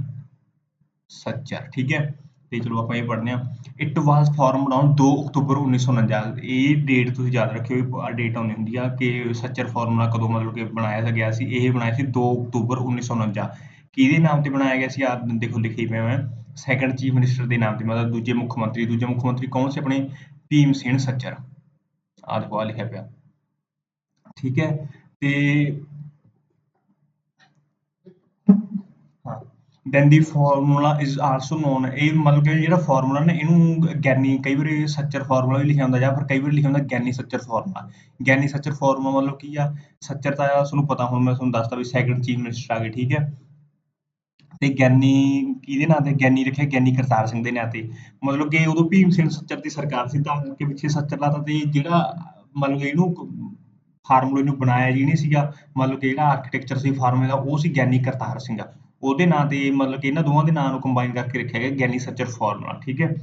ਸੱਚਰ ਠੀਕ ਹੈ? ਤੇ ਚਲੋ ਆਪਾਂ ਇਹ ਪੜ੍ਹਦੇ ਹਾਂ। It was formed on 2 October 1949 ਇਹ ਡੇਟ ਤੁਸੀਂ ਯਾਦ ਰੱਖਿਓ, ਇਹ ਡੇਟ ਆਉਂਦੀ ਹੁੰਦੀ ਆ ਕਿ ਸੱਚਰ ਫਾਰਮੂਲਾ ਕਦੋਂ ਮਤਲਬ ਕਿ ਬਣਾਇਆ ਗਿਆ ਸੀ, ਇਹ ਬਣਾਇਆ ਸੀ 2 ਅਕਤੂਬਰ 1949 ਕਿਹਦੇ ਨਾਮ ਤੇ ਬਣਾਇਆ ਗਿਆ ਸੀ? ਆ ਦੇਖੋ, ਲਿਖੀ ਪਿਆ ਮੈਂ। ਸੈਕੰਡ ਚੀਫ ਮਿਨਿਸਟਰ ਦੇ ਨਾਮ ਤੇ, ਮਤਲਬ ਦੂਜੇ ਮੁੱਖ ਮੰਤਰੀ, ਦੂਜੇ ਮੁੱਖ ਮੰਤਰੀ ਕੌਣ ਸੀ ਆਪਣੇ? ਭੀਮ ਸੈਨ ਸੱਚਰ। ਆਹ ਦੇਖੋ ਆ ਲਿਖਿਆ ਪਿਆ। ਠੀਕ ਹੈ? ਤੇ ਹਾਂ then the formula is also known ਇਹ ਮਤਲਬ ਕਿ ਜਿਹੜਾ ਫਾਰਮੂਲਾ ਨਾ ਇਹਨੂੰ ਗਿਆਨੀ, ਕਈ ਵਾਰੀ ਸੱਚਰ ਫਾਰਮੂਲਾ ਵੀ ਲਿਖਿਆ ਹੁੰਦਾ ਜਾਂ ਫਿਰ ਕਈ ਵਾਰੀ ਲਿਖਿਆ ਹੁੰਦਾ ਗਿਆਨੀ ਸੱਚਰ ਫਾਰਮੂਲਾ ਗਿਆਨੀ ਸੱਚਰ ਫਾਰਮੂਲਾ ਮਤਲਬ ਕੀ ਆ? ਸੱਚਰ ਤਾਂ ਤੁਹਾਨੂੰ ਪਤਾ ਹੁਣ ਮੈਂ ਤੁਹਾਨੂੰ ਦੱਸਦਾ ਵੀ ਸੈਕੰਡ ਚੀਫ ਮਿਨਿਸਟਰ ਆ ਗਏ, ਠੀਕ ਹੈ? ਤੇ ਗਿਆਨੀ ਕਿਹਦੇ ਨਾਂ ਤੇ? ਗਿਆਨੀ ਰੱਖਿਆ, ਗਿਆਨੀ ਕਰਤਾਰ ਸਿੰਘ ਦੇ ਨਾਂ ਤੇ। ਮਤਲਬ ਕਿ ਉਦੋਂ ਭੀਮ ਸਿੰਘ ਸੱਚਰ ਦੀ ਸਰਕਾਰ ਸੀ, ਤਾਂ ਕਰਕੇ ਪਿੱਛੇ ਸੱਚਰ ਲਾਤਾ ਤੇ ਜਿਹੜਾ ਮਤਲਬ ਕਿ ਇਹਨੂੰ ਫਾਰਮੂਲੇ ਨੂੰ ਬਣਾਇਆ ਜਿਹਨੇ ਸੀਗਾ। ਮਤਲਬ ਕਿ ਜਿਹੜਾ ਆਰਕੀਟੈਕਚਰ ਸੀ ਫਾਰਮੂਲੇ ਦਾ ਉਹ ਸੀ ਗਿਆਨੀ ਕਰਤਾਰ ਸਿੰਘ। ਉਹਦੇ ਨਾਂ ਤੇ ਮਤਲਬ ਕਿ ਇਹਨਾਂ ਦੋਵਾਂ ਦੇ ਨਾਂ ਨੂੰ ਕੰਬਾਈਨ ਕਰਕੇ ਰੱਖਿਆ ਗਿਆ ਗੈਨੀ ਸੱਚਰ ਫਾਰਮੂਲਾ ਠੀਕ ਹੈ।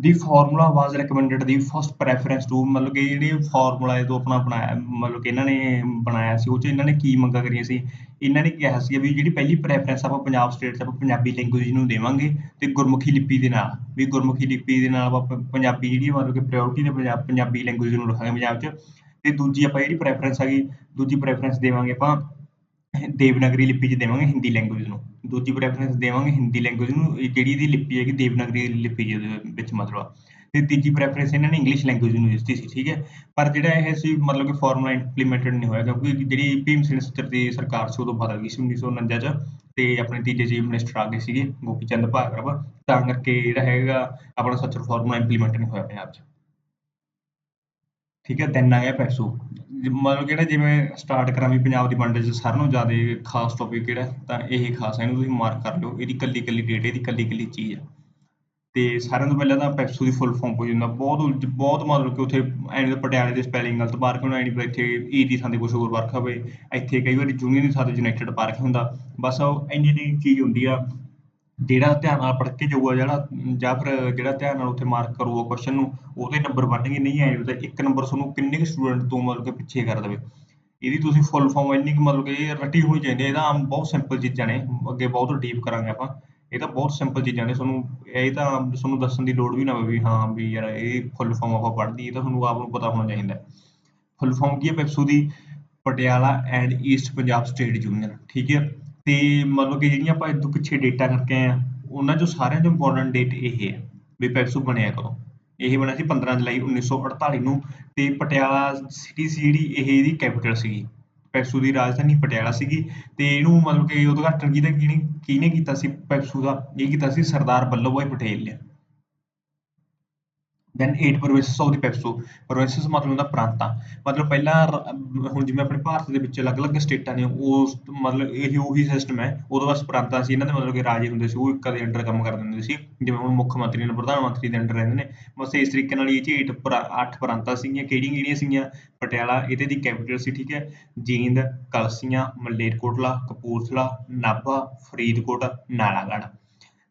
The formula was recommended the first preference to ਮਤਲਬ ਕਿ ਜਿਹੜੇ ਫਾਰਮੂਲਾ ਤੋਂ ਆਪਣਾ ਬਣਾਇਆ, ਮਤਲਬ ਕਿ ਇਹਨਾਂ ਨੇ ਬਣਾਇਆ ਸੀ, ਉਹ 'ਚ ਇਹਨਾਂ ਨੇ ਕੀ ਮੰਗਾਂ ਕਰੀਆਂ ਸੀ? ਇਹਨਾਂ ਨੇ ਕਿਹਾ ਸੀ ਵੀ ਜਿਹੜੀ ਪਹਿਲੀ ਪ੍ਰੈਫਰੈਂਸ ਆਪਾਂ ਪੰਜਾਬ ਸਟੇਟ 'ਚ ਆਪਾਂ ਪੰਜਾਬੀ ਲੈਂਗੁਏਜ ਨੂੰ ਦੇਵਾਂਗੇ ਤੇ ਗੁਰਮੁਖੀ ਲਿਪੀ ਦੇ ਨਾਲ, ਵੀ ਗੁਰਮੁਖੀ ਲਿਪੀ ਦੇ ਨਾਲ ਆਪਾਂ ਪੰਜਾਬੀ ਜਿਹੜੀ ਮਤਲਬ ਕਿ ਪ੍ਰਾਇੋਰਟੀ ਦੇ ਪੰਜਾਬ, ਪੰਜਾਬੀ ਲੈਂਗੁਏਜ ਨੂੰ ਰੱਖਾਂਗੇ ਪੰਜਾਬ 'ਚ। ਤੇ ਦੂਜੀ ਆਪਾਂ ਜਿਹੜੀ ਪ੍ਰੈਫਰੈਂਸ ਹੈਗੀ, ਦੂਜੀ ਪ੍ਰੈਫਰੈਂਸ ਦੇਵਾਂਗੇ ਆਪਾਂ ਦੇਵਨਾਗਰੀ ਲਿਪੀ 'ਚ ਦੇਵਾਂਗੇ ਹਿੰਦੀ ਲੈਂਗੁਏਜ ਨੂੰ। ਦੂਜੀ ਪ੍ਰੈਫਰੈਂਸ ਦੇਵਾਂਗੇ ਹਿੰਦੀ ਲੈਂਗੁਏਜ ਨੂੰ ਜਿਹੜੀ ਇਹਦੀ ਲਿਪੀ ਹੈਗੀ? ਦੇਵਨਾਗਰੀ ਲਿਪੀ ਦੇ ਵਿੱਚ ਮਤਲਬ ਤੇ ਤੀਜੀ ਪ੍ਰੈਫਰੈਂਸ ਇਹਨਾਂ ਨੇ ਇੰਗਲਿਸ਼ ਲੈਂਗੁਏਜ ਨੂੰ ਦਿੱਤੀ ਸੀ, ਠੀਕ ਹੈ? ਪਰ ਜਿਹੜਾ ਇਹ ਸੀ, ਮਤਲਬ ਕਿ ਫਾਰਮੂਲਾ ਇੰਪਲੀਮੈਂਟਡ ਨਹੀਂ ਹੋਇਆ, ਕਿਉਂਕਿ ਜਿਹੜੀ ਭੀਮ ਸਿੰਘ ਸੱਚਰ ਦੀ ਸਰਕਾਰ ਸੀ, ਉਦੋਂ ਬਦਲ ਗਈ ਸੀ 1949 ਚ ਤੇ ਆਪਣੇ ਤੀਜੇ ਚੀਫ ਮਿਨਿਸਟਰ ਆ ਗਏ ਸੀਗੇ, ਗੋਪੀ ਚੰਦ ਭਾਰਗਵ। ਤਾਂ ਕਰਕੇ ਜਿਹੜਾ ਹੈਗਾ, ਆਪਣਾ ਸੱਚਰ ਫਾਰਮੂਲਾ ਇੰਪਲੀਮੈਂਟ ਨਹੀਂ ਹੋਇਆ ਪੰਜਾਬ 'ਚ। ਠੀਕ ਹੈ ਦੈਨ ਆ ਗਿਆ ਪੈਸੋ ਮਤਲਬ ਕਿਹੜਾ ਜਿਵੇਂ ਸਟਾਰਟ ਕਰਾਂ ਵੀ ਪੰਜਾਬ ਦੀ ਵੰਡ 'ਚ ਸਾਰਿਆਂ ਨਾਲੋਂ ਜ਼ਿਆਦਾ ਖਾਸ ਟੌਪਿਕ ਕਿਹੜਾ, ਤਾਂ ਇਹ ਖਾਸ ਹੈ ਇਹਨੂੰ ਤੁਸੀਂ ਮਾਰਕ ਕਰ ਲਿਓ। ਇਹਦੀ ਕੱਲੀ ਕੱਲੀ ਡੇਟ ਇਹਦੀ ਕੱਲੀ ਕੱਲੀ ਚੀਜ਼ ਹੈ ਤੇ ਸਾਰਿਆਂ ਤੋਂ ਪਹਿਲਾਂ ਤਾਂ ਪੈਪਸੂ ਦੀ ਫੁੱਲ ਫਾਰਮ ਪੁੱਛ ਜਾਂਦਾ ਬਹੁਤ ਉਲਝ, ਬਹੁਤ ਮਤਲਬ ਕਿ ਉੱਥੇ ਐਂ ਪਟਿਆਲੇ ਦੇ ਸਪੈਲਿੰਗ ਗਲਤ ਪਾਰਕ ਹੋਣਾ, ਐਂ ਇੱਥੇ ਈ ਦੀ ਥਾਂ ਤੇ ਕੁਛ ਹੋਰ ਵਰਕ ਹੋਵੇ। ਇੱਥੇ ਕਈ ਵਾਰੀ ਜੂਨੀਅਰ ਦੀ ਥਾਂ ਤੇ ਯੂਨਾਈਟਿਡ ਪਾਰਕ ਹੁੰਦਾ। ਬਸ ਉਹ ਇੰਨੀ ਇੰਨੀ ਚੀਜ਼ ਹੁੰਦੀ ਆ। ਜਿਹੜਾ ਧਿਆਨ ਨਾਲ ਪੜ੍ਹ ਕੇ ਜਾਊਗਾ, ਜਿਹੜਾ, ਜਾਂ ਫਿਰ ਜਿਹੜਾ ਧਿਆਨ ਨਾਲ ਉੱਥੇ ਮਾਰਕ ਕਰੂਗਾ ਕੁਐਸਚਨ ਨੂੰ ਉਹਦੇ ਨੰਬਰ ਬਣਨਗੇ ਨਹੀਂ ਐਂ ਤਾਂ ਇੱਕ ਨੰਬਰ ਤੁਹਾਨੂੰ ਕਿੰਨੇ ਕੁ ਸਟੂਡੈਂਟ ਤੋਂ ਮਤਲਬ ਕਿ ਪਿੱਛੇ ਕਰ ਦੇਵੇ। ਇਹਦੀ ਤੁਸੀਂ ਫੁੱਲ ਫਾਰਮ ਇੰਨੀ ਕੁ ਮਤਲਬ ਕਿ ਰੱਟੀ ਹੋਣੀ ਚਾਹੀਦੀ ਹੈ ਇਹਦਾ ਆਮ ਬਹੁਤ ਸਿੰਪਲ ਚੀਜ਼ਾਂ ਨੇ, ਅੱਗੇ ਬਹੁਤ ਡੀਪ ਕਰਾਂਗੇ ਆਪਾਂ। ਇਹ ਤਾਂ ਬਹੁਤ ਸਿੰਪਲ ਚੀਜ਼ਾਂ ਨੇ, ਤੁਹਾਨੂੰ, ਇਹ ਤਾਂ ਤੁਹਾਨੂੰ ਦੱਸਣ ਦੀ ਲੋੜ ਵੀ ਨਾ ਪਵੇ ਵੀ ਹਾਂ ਵੀ ਯਾਰ ਇਹ ਫੁੱਲ ਫਾਰਮ ਆਪਾਂ ਪੜ੍ਹਦੀ ਇਹ ਤਾਂ ਤੁਹਾਨੂੰ ਆਪ ਨੂੰ ਪਤਾ ਹੋਣਾ ਚਾਹੀਦਾ ਫੁੱਲ ਫਾਰਮ ਕੀ ਹੈ? PEPSU the Patiala and east Punjab state union ਠੀਕ ਹੈ? ਤੇ ਮਤਲਬ ਕਿ ਜਿਹੜੀਆਂ ਆਪਾਂ ਇਦੋਂ ਪਿੱਛੇ ਡੇਟਾ ਕਰਕੇ ਆਏ ਆ ਉਹਨਾਂ ਚੋਂ ਸਾਰਿਆਂ 'ਚੋਂ ਇੰਪੋਰਟੈਂਟ ਡੇਟ ਇਹ ਹੈ ਵੀ ਪੈਪਸੂ ਬਣਿਆ ਕਦੋਂ ਇਹ ਬਣਿਆ ਸੀ 15 ਜੁਲਾਈ 1948 ਨੂੰ ਤੇ ਪਟਿਆਲਾ ਸਿਟੀ ਸੀ ਜਿਹੜੀ, ਇਹ ਇਹਦੀ ਕੈਪੀਟਲ ਸੀਗੀ। ਪੈਪਸੂ ਦੀ ਰਾਜਧਾਨੀ ਪਟਿਆਲਾ ਸੀਗੀ ਤੇ ਇਹਨੂੰ ਮਤਲਬ ਕਿ ਉਦਘਾਟਨ ਕਿਹਨੇ ਕਿਹਨੇ ਕਿਹਨੇ ਕੀਤਾ ਸੀ? ਪੈਪਸੂ ਦਾ ਇਹ ਕੀਤਾ ਸੀ ਸਰਦਾਰ ਵੱਲਭ ਭਾਈ ਪਟੇਲ ਨੇ। Then 8 provinces of the PEPSU provinces ਮਤਲਬ ਹੁੰਦਾ ਪ੍ਰਾਂਤਾਂ। ਮਤਲਬ ਪਹਿਲਾਂ ਹੁਣ ਜਿਵੇਂ ਆਪਣੇ ਭਾਰਤ ਦੇ ਵਿੱਚ ਅਲੱਗ-ਅਲੱਗ ਸਟੇਟਾਂ ਨੇ, ਉਸ ਮਤਲਬ ਇਹ ਉਹੀ ਸਿਸਟਮ ਹੈ। ਉਦੋਂ ਬਸ ਪ੍ਰਾਂਤਾਂ ਸੀ, ਇਹਨਾਂ ਦੇ ਮਤਲਬ ਕਿ ਰਾਜੇ ਹੁੰਦੇ ਸੀ, ਉਹ ਇੱਕ ਦੇ ਅੰਡਰ ਕੰਮ ਕਰਦੇ ਹੁੰਦੇ ਸੀ। ਜਿਵੇਂ ਹੁਣ ਮੁੱਖ ਮੰਤਰੀ ਨੇ, ਪ੍ਰਧਾਨ ਮੰਤਰੀ ਦੇ ਅੰਡਰ ਰਹਿੰਦੇ ਨੇ। ਬਸ ਇਸ ਤਰੀਕੇ ਨਾਲ ਇਹ ਜੀ 8 ਪ੍ਰਾ- ਅੱਠ ਪ੍ਰਾਂਤਾਂ ਸੀਗੀਆਂ। ਕਿਹੜੀਆਂ ਕਿਹੜੀਆਂ ਸੀਗੀਆਂ? ਪਟਿਆਲਾ, ਇਹਦੇ ਦੀ ਕੈਪੀਟਲ ਸੀ ਠੀਕ ਹੈ? Jind, Kalsia, Malerkotla, Kapurthala, Nabha, Faridkot, Nalagarh.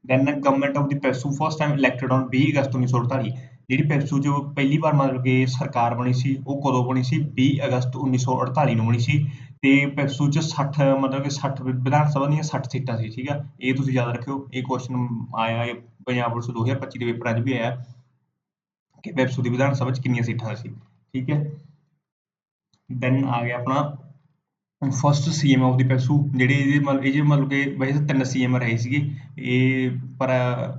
Then government of the PEPSU first time elected on 20 August 1948 ਜਿਹੜੀ ਪੈਪਸੂ ਜੋ ਪਹਿਲੀ ਵਾਰ ਮਤਲਬ ਕਿ ਸਰਕਾਰ ਬਣੀ ਸੀ, ਉਹ ਕਦੋਂ ਬਣੀ ਸੀ? 20 ਅਗਸਤ 1948 ਨੂੰ ਬਣੀ ਸੀ ਤੇ ਪੈਪਸੂ ਚ 60 ਮਤਲਬ ਕਿ 60 ਵਿਧਾਨ ਸਭਾ ਦੀਆਂ 60 ਸੀਟਾਂ ਸੀ, ਠੀਕ ਆ? ਇਹ ਤੁਸੀਂ ਯਾਦ ਰੱਖਿਓ, ਇਹ ਕੁਐਸਚਨ ਆਇਆ ਇਹ ਪੰਜਾਬ ਪੁਲਿਸ 2025 ਦੇ ਪੇਪਰਾਂ 'ਚ ਵੀ ਆਇਆ ਕਿ ਪੈਪਸੂ ਦੀ ਵਿਧਾਨ ਸਭਾ 'ਚ ਕਿੰਨੀਆਂ ਸੀਟਾਂ ਸੀ, ਠੀਕ ਹੈ? ਦੈਨ ਆ ਗਿਆ ਆਪਣਾ first CM of the PEPSU ਜਿਹੜੇ ਇਹਦੇ ਮਤਲਬ, ਇਹ ਮਤਲਬ ਕਿ ਵੈਸੇ ਤਿੰਨ ਸੀਐਮ ਰਹੇ ਸੀਗੇ, ਇਹ ਪਰ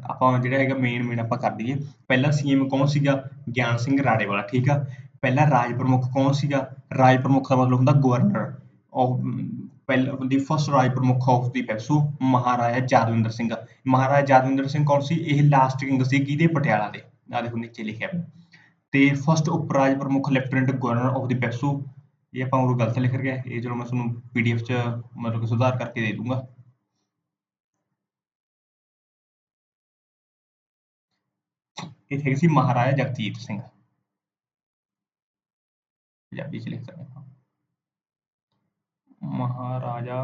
ਆਪਾਂ ਜਿਹੜਾ ਹੈਗਾ ਮੇਨ ਮੇਨ ਆਪਾਂ ਕਰ ਦਈਏ ਪਹਿਲਾ ਸੀਐਮ ਕੌਣ ਸੀਗਾ? ਗਿਆਨ ਸਿੰਘ ਰਾੜੇਵਾਲਾ ਠੀਕ ਆ? ਪਹਿਲਾ ਰਾਜ ਪ੍ਰਮੁੱਖ ਕੌਣ ਸੀਗਾ? ਰਾਜ ਪ੍ਰਮੁੱਖ ਦਾ ਮਤਲਬ ਹੁੰਦਾ ਗਵਰਨਰ ਆਫ ਪਹਿਲਾ the first Rajpramukh of the PEPSU, Maharaja Jadavinder Singh. Maharaja Jadavinder Singh ਕੌਣ ਸੀ? ਇਹ ਲਾਸਟ ਕਿੰਗ ਸੀ ਕਿਹਦੇ? ਪਟਿਆਲਾ ਦੇ। ਆ ਦੇਖੋ ਨੀਚੇ ਲਿਖਿਆ ਤੇ first Uprajpramukh lieutenant governor of the PEPSU ਇਹ ਆਪਾਂ ਉਹ ਗਲਤ ਲਿਖ ਰਿਹਾ ਇਹ ਚਲੋ ਮੈਂ ਤੁਹਾਨੂੰ ਪੀਡੀਐਫ 'ਚ ਮਤਲਬ ਕਿ ਸੁਧਾਰ ਕਰਕੇ ਦੇ ਦੂੰਗਾ। ਇਹ ਹੈਗੇ ਸੀ ਮਹਾਰਾਜਾ ਜਗਜੀਤ ਸਿੰਘ। ਪੰਜਾਬੀ 'ਚ ਲਿਖ ਸਕਦੇ ਹਾਂ ਮਹਾਰਾਜਾ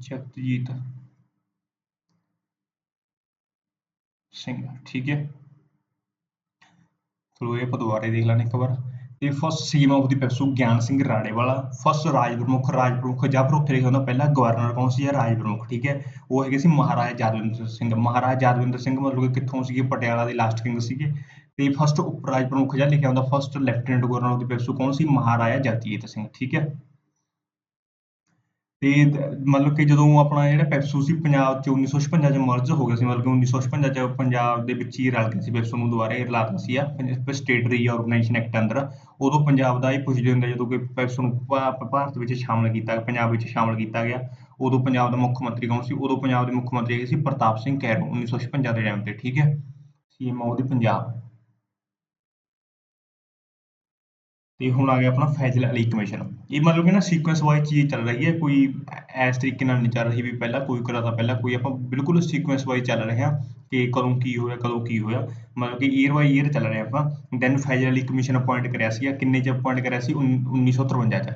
ਜਗਜੀਤ ਸਿੰਘ, ਠੀਕ ਹੈ। ਚਲੋ ਇਹ ਆਪਾਂ ਦੇਖ ਲੈਣੇ ਇੱਕ ਵਾਰ। ਤੇ first CM of the PEPSU Gian Singh Rarewala first ਰਾਜ ਪ੍ਰਮੁੱਖ ਰਾਜ ਪ੍ਰਮੁੱਖ, ਜਾਂ ਫਿਰ ਲਿਖਿਆ ਹੁੰਦਾ ਪਹਿਲਾ ਗਵਰਨਰ ਕੌਣ ਸੀ? ਜਾਂ ਰਾਜ ਪ੍ਰਮੁੱਖ, ਠੀਕ ਹੈ। ਉਹ ਹੈਗੇ ਸੀ ਮਹਾਰਾਜਾ ਜਾਦਵਿੰਦਰ ਸਿੰਘ। ਮਹਾਰਾਜਾ ਜਾਦਵਿੰਦਰ ਸਿੰਘ ਮਤਲਬ ਕਿ ਕਿੱਥੋਂ ਸੀਗੇ? ਪਟਿਆਲਾ ਦੇ ਲਾਸਟ ਕਿੰਗ ਸੀਗੇ। ਤੇ ਫਸਟ ਉਪ ਰਾਜ ਪ੍ਰਮੁੱਖ ਜਾਂ ਲਿਖਿਆ ਹੁੰਦਾ first lieutenant governor of the PEPSU ਕੌਣ ਸੀ? ਮਹਾਰਾਜਾ ਜਗਜੀਤ ਸਿੰਘ, ਠੀਕ ਹੈ। ਤੇ ਮਤਲਬ ਕਿ ਜਦੋਂ ਆਪਣਾ ਜਿਹੜਾ ਪੈਪਸੂ ਸੀ ਪੰਜਾਬ 'ਚ 1956 'ਚ ਮਰਜ ਹੋ ਗਿਆ ਸੀ, ਮਤਲਬ ਕਿ 1956 'ਚ ਪੰਜਾਬ ਦੇ ਵਿੱਚ ਹੀ ਰਲ ਗਿਆ ਸੀ, ਪੈਪਸੂ ਨੂੰ ਦੁਬਾਰਾ ਰਲਾਤਾ ਸੀ ਆ ਸਟੇਟ ਰੀਆਰਗੇਨਾਈਜੇਸ਼ਨ ਐਕਟ ਅੰਦਰ, ਉਦੋਂ ਪੰਜਾਬ ਦਾ ਹੀ ਪੁੱਛਦੇ ਹੁੰਦੇ ਜਦੋਂ ਕਿ ਪੈਪਸੂ ਨੂੰ ਭਾਰਤ ਵਿੱਚ ਸ਼ਾਮਲ ਕੀਤਾ, ਪੰਜਾਬ ਵਿੱਚ ਸ਼ਾਮਲ ਕੀਤਾ ਗਿਆ, ਉਦੋਂ ਪੰਜਾਬ ਦਾ ਮੁੱਖ ਮੰਤਰੀ ਕੌਣ ਸੀ? ਉਦੋਂ ਪੰਜਾਬ ਦੇ ਮੁੱਖ ਮੰਤਰੀ ਹੈਗੇ ਸੀ ਪ੍ਰਤਾਪ ਸਿੰਘ ਕੈਰੋਂ 1956 ਦੇ ਟਾਈਮ ਤੇ, ਠੀਕ ਹੈ? CM the Punjab. ਤੇ ਹੁਣ ਆ ਗਿਆ ਆਪਣਾ ਫੈਜ਼ਲ ਅਲੀ ਕਮਿਸ਼ਨ ਇਹ ਮਤਲਬ ਕਿ ਨਾ ਸੀਕੁਐਂਸ ਵਾਈਜ਼ ਚੀਜ਼ ਚੱਲ ਰਹੀ ਹੈ, ਕੋਈ ਇਸ ਤਰੀਕੇ ਨਾਲ ਨਹੀਂ ਚੱਲ ਰਹੀ ਵੀ ਪਹਿਲਾਂ, ਕੋਈ ਕਰਾਤਾ ਪਹਿਲਾਂ, ਕੋਈ ਆਪਾਂ ਬਿਲਕੁਲ ਸੀਕੁਐਂਸ ਵਾਈਜ਼ ਚੱਲ ਰਹੇ ਹਾਂ ਕਿ ਕਦੋਂ ਕੀ ਹੋਇਆ, ਕਦੋਂ ਕੀ ਹੋਇਆ। ਮਤਲਬ ਕਿ ਈਅਰ ਬਾਈ ਈਅਰ ਚੱਲ ਰਿਹਾ ਆਪਾਂ then Fazal Ali commission appoint ਕਰਿਆ ਸੀ ਕਿੰਨੇ ਚ ਅਪਾਇੰਟ ਕਰਿਆ ਸੀ? 1953 ਚ।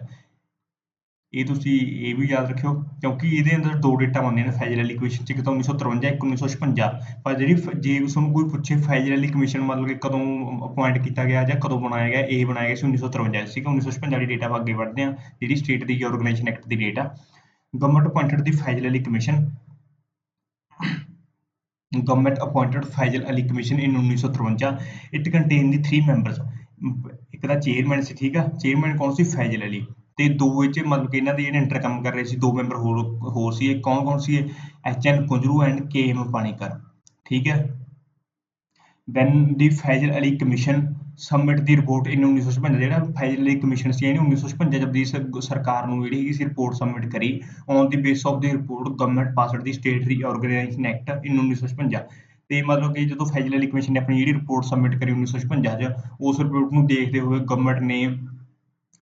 ਇਹ ਤੁਸੀਂ ਇਹ ਵੀ ਯਾਦ ਰੱਖਿਓ, ਕਿਉਂਕਿ ਇਹਦੇ ਅੰਦਰ ਦੋ ਡੇਟਾ ਆਉਂਦੀਆਂ ਨੇ ਫੈਜ਼ਲ ਅਲੀ ਕਮਿਸ਼ਨ ਚ ਇੱਕ ਤਾਂ 1953 ਇੱਕ 1956 ਪਰ ਜਿਹੜੀ ਜੇ ਤੁਹਾਨੂੰ ਕੋਈ ਪੁੱਛੇ ਫੈਜ਼ਲ ਅਲੀ ਕਮਿਸ਼ਨ ਮਤਲਬ ਕਿ ਕਦੋਂ ਅਪਾਇੰਟ ਕੀਤਾ ਗਿਆ ਜਾਂ ਕਦੋਂ ਬਣਾਇਆ ਗਿਆ, ਇਹ ਬਣਾਇਆ ਗਿਆ ਸੀ 1953 ਸੀਗਾ 1956 ਦੀ ਡੇਟਾ ਅੱਗੇ ਵਧਦੇ ਹਾਂ, ਜਿਹੜੀ ਸਟੇਟ ਦੀ ਆਰਗੇਨਾਈਜੇਸ਼ਨ ਐਕਟ ਦੀ ਡੇਟ ਆ government appointed the Fazal Ali commission government appointed Faisal Ali Commission in 1953 it contained the three members ਇੱਕ ਦਾ ਚੇਅਰਮੈਨ ਸੀ, ਠੀਕ ਆ? ਚੇਅਰਮੈਨ ਕੌਣ ਸੀ? ਫੈਜ਼ਲ ਅਲੀ ਤੇ ਦੋ 'ਚ ਮਤਲਬ ਕਿ ਇਹਨਾਂ ਦੇ ਜਿਹੜੇ ਇੰਟਰ ਕੰਮ ਕਰ ਰਹੇ ਸੀ, ਦੋ ਮੈਂਬਰ ਹੋਰ ਹੋਰ ਸੀ ਇਹ ਕੌਣ ਕੌਣ ਸੀ H N Kunzru and K M Panikkar ਠੀਕ ਹੈ? Then the Fazal Ali commission submit the report in 1956 ਜਿਹੜਾ ਫੈਜ਼ਲ ਅਲੀ ਕਮਿਸ਼ਨ ਸੀ, ਇਹਨੇ 1956 ਜਦ ਦੀ ਸਰਕਾਰ ਨੂੰ ਜਿਹੜੀ ਹੈਗੀ ਸੀ ਰਿਪੋਰਟ ਸਬਮਿਟ ਕਰੀ on the base of the report government passed the state reorganisation act in 1956 ਤੇ ਮਤਲਬ ਕਿ ਜਦੋਂ ਫੈਜ਼ਲ ਅਲੀ ਕਮਿਸ਼ਨ ਨੇ ਆਪਣੀ ਜਿਹੜੀ ਰਿਪੋਰਟ ਸਬਮਿਟ ਕਰੀ 1956 'ਚ, ਉਸ ਰਿਪੋਰਟ ਨੂੰ ਦੇਖਦੇ ਹੋਏ ਗਵਰਨਮੈਂਟ ਨੇ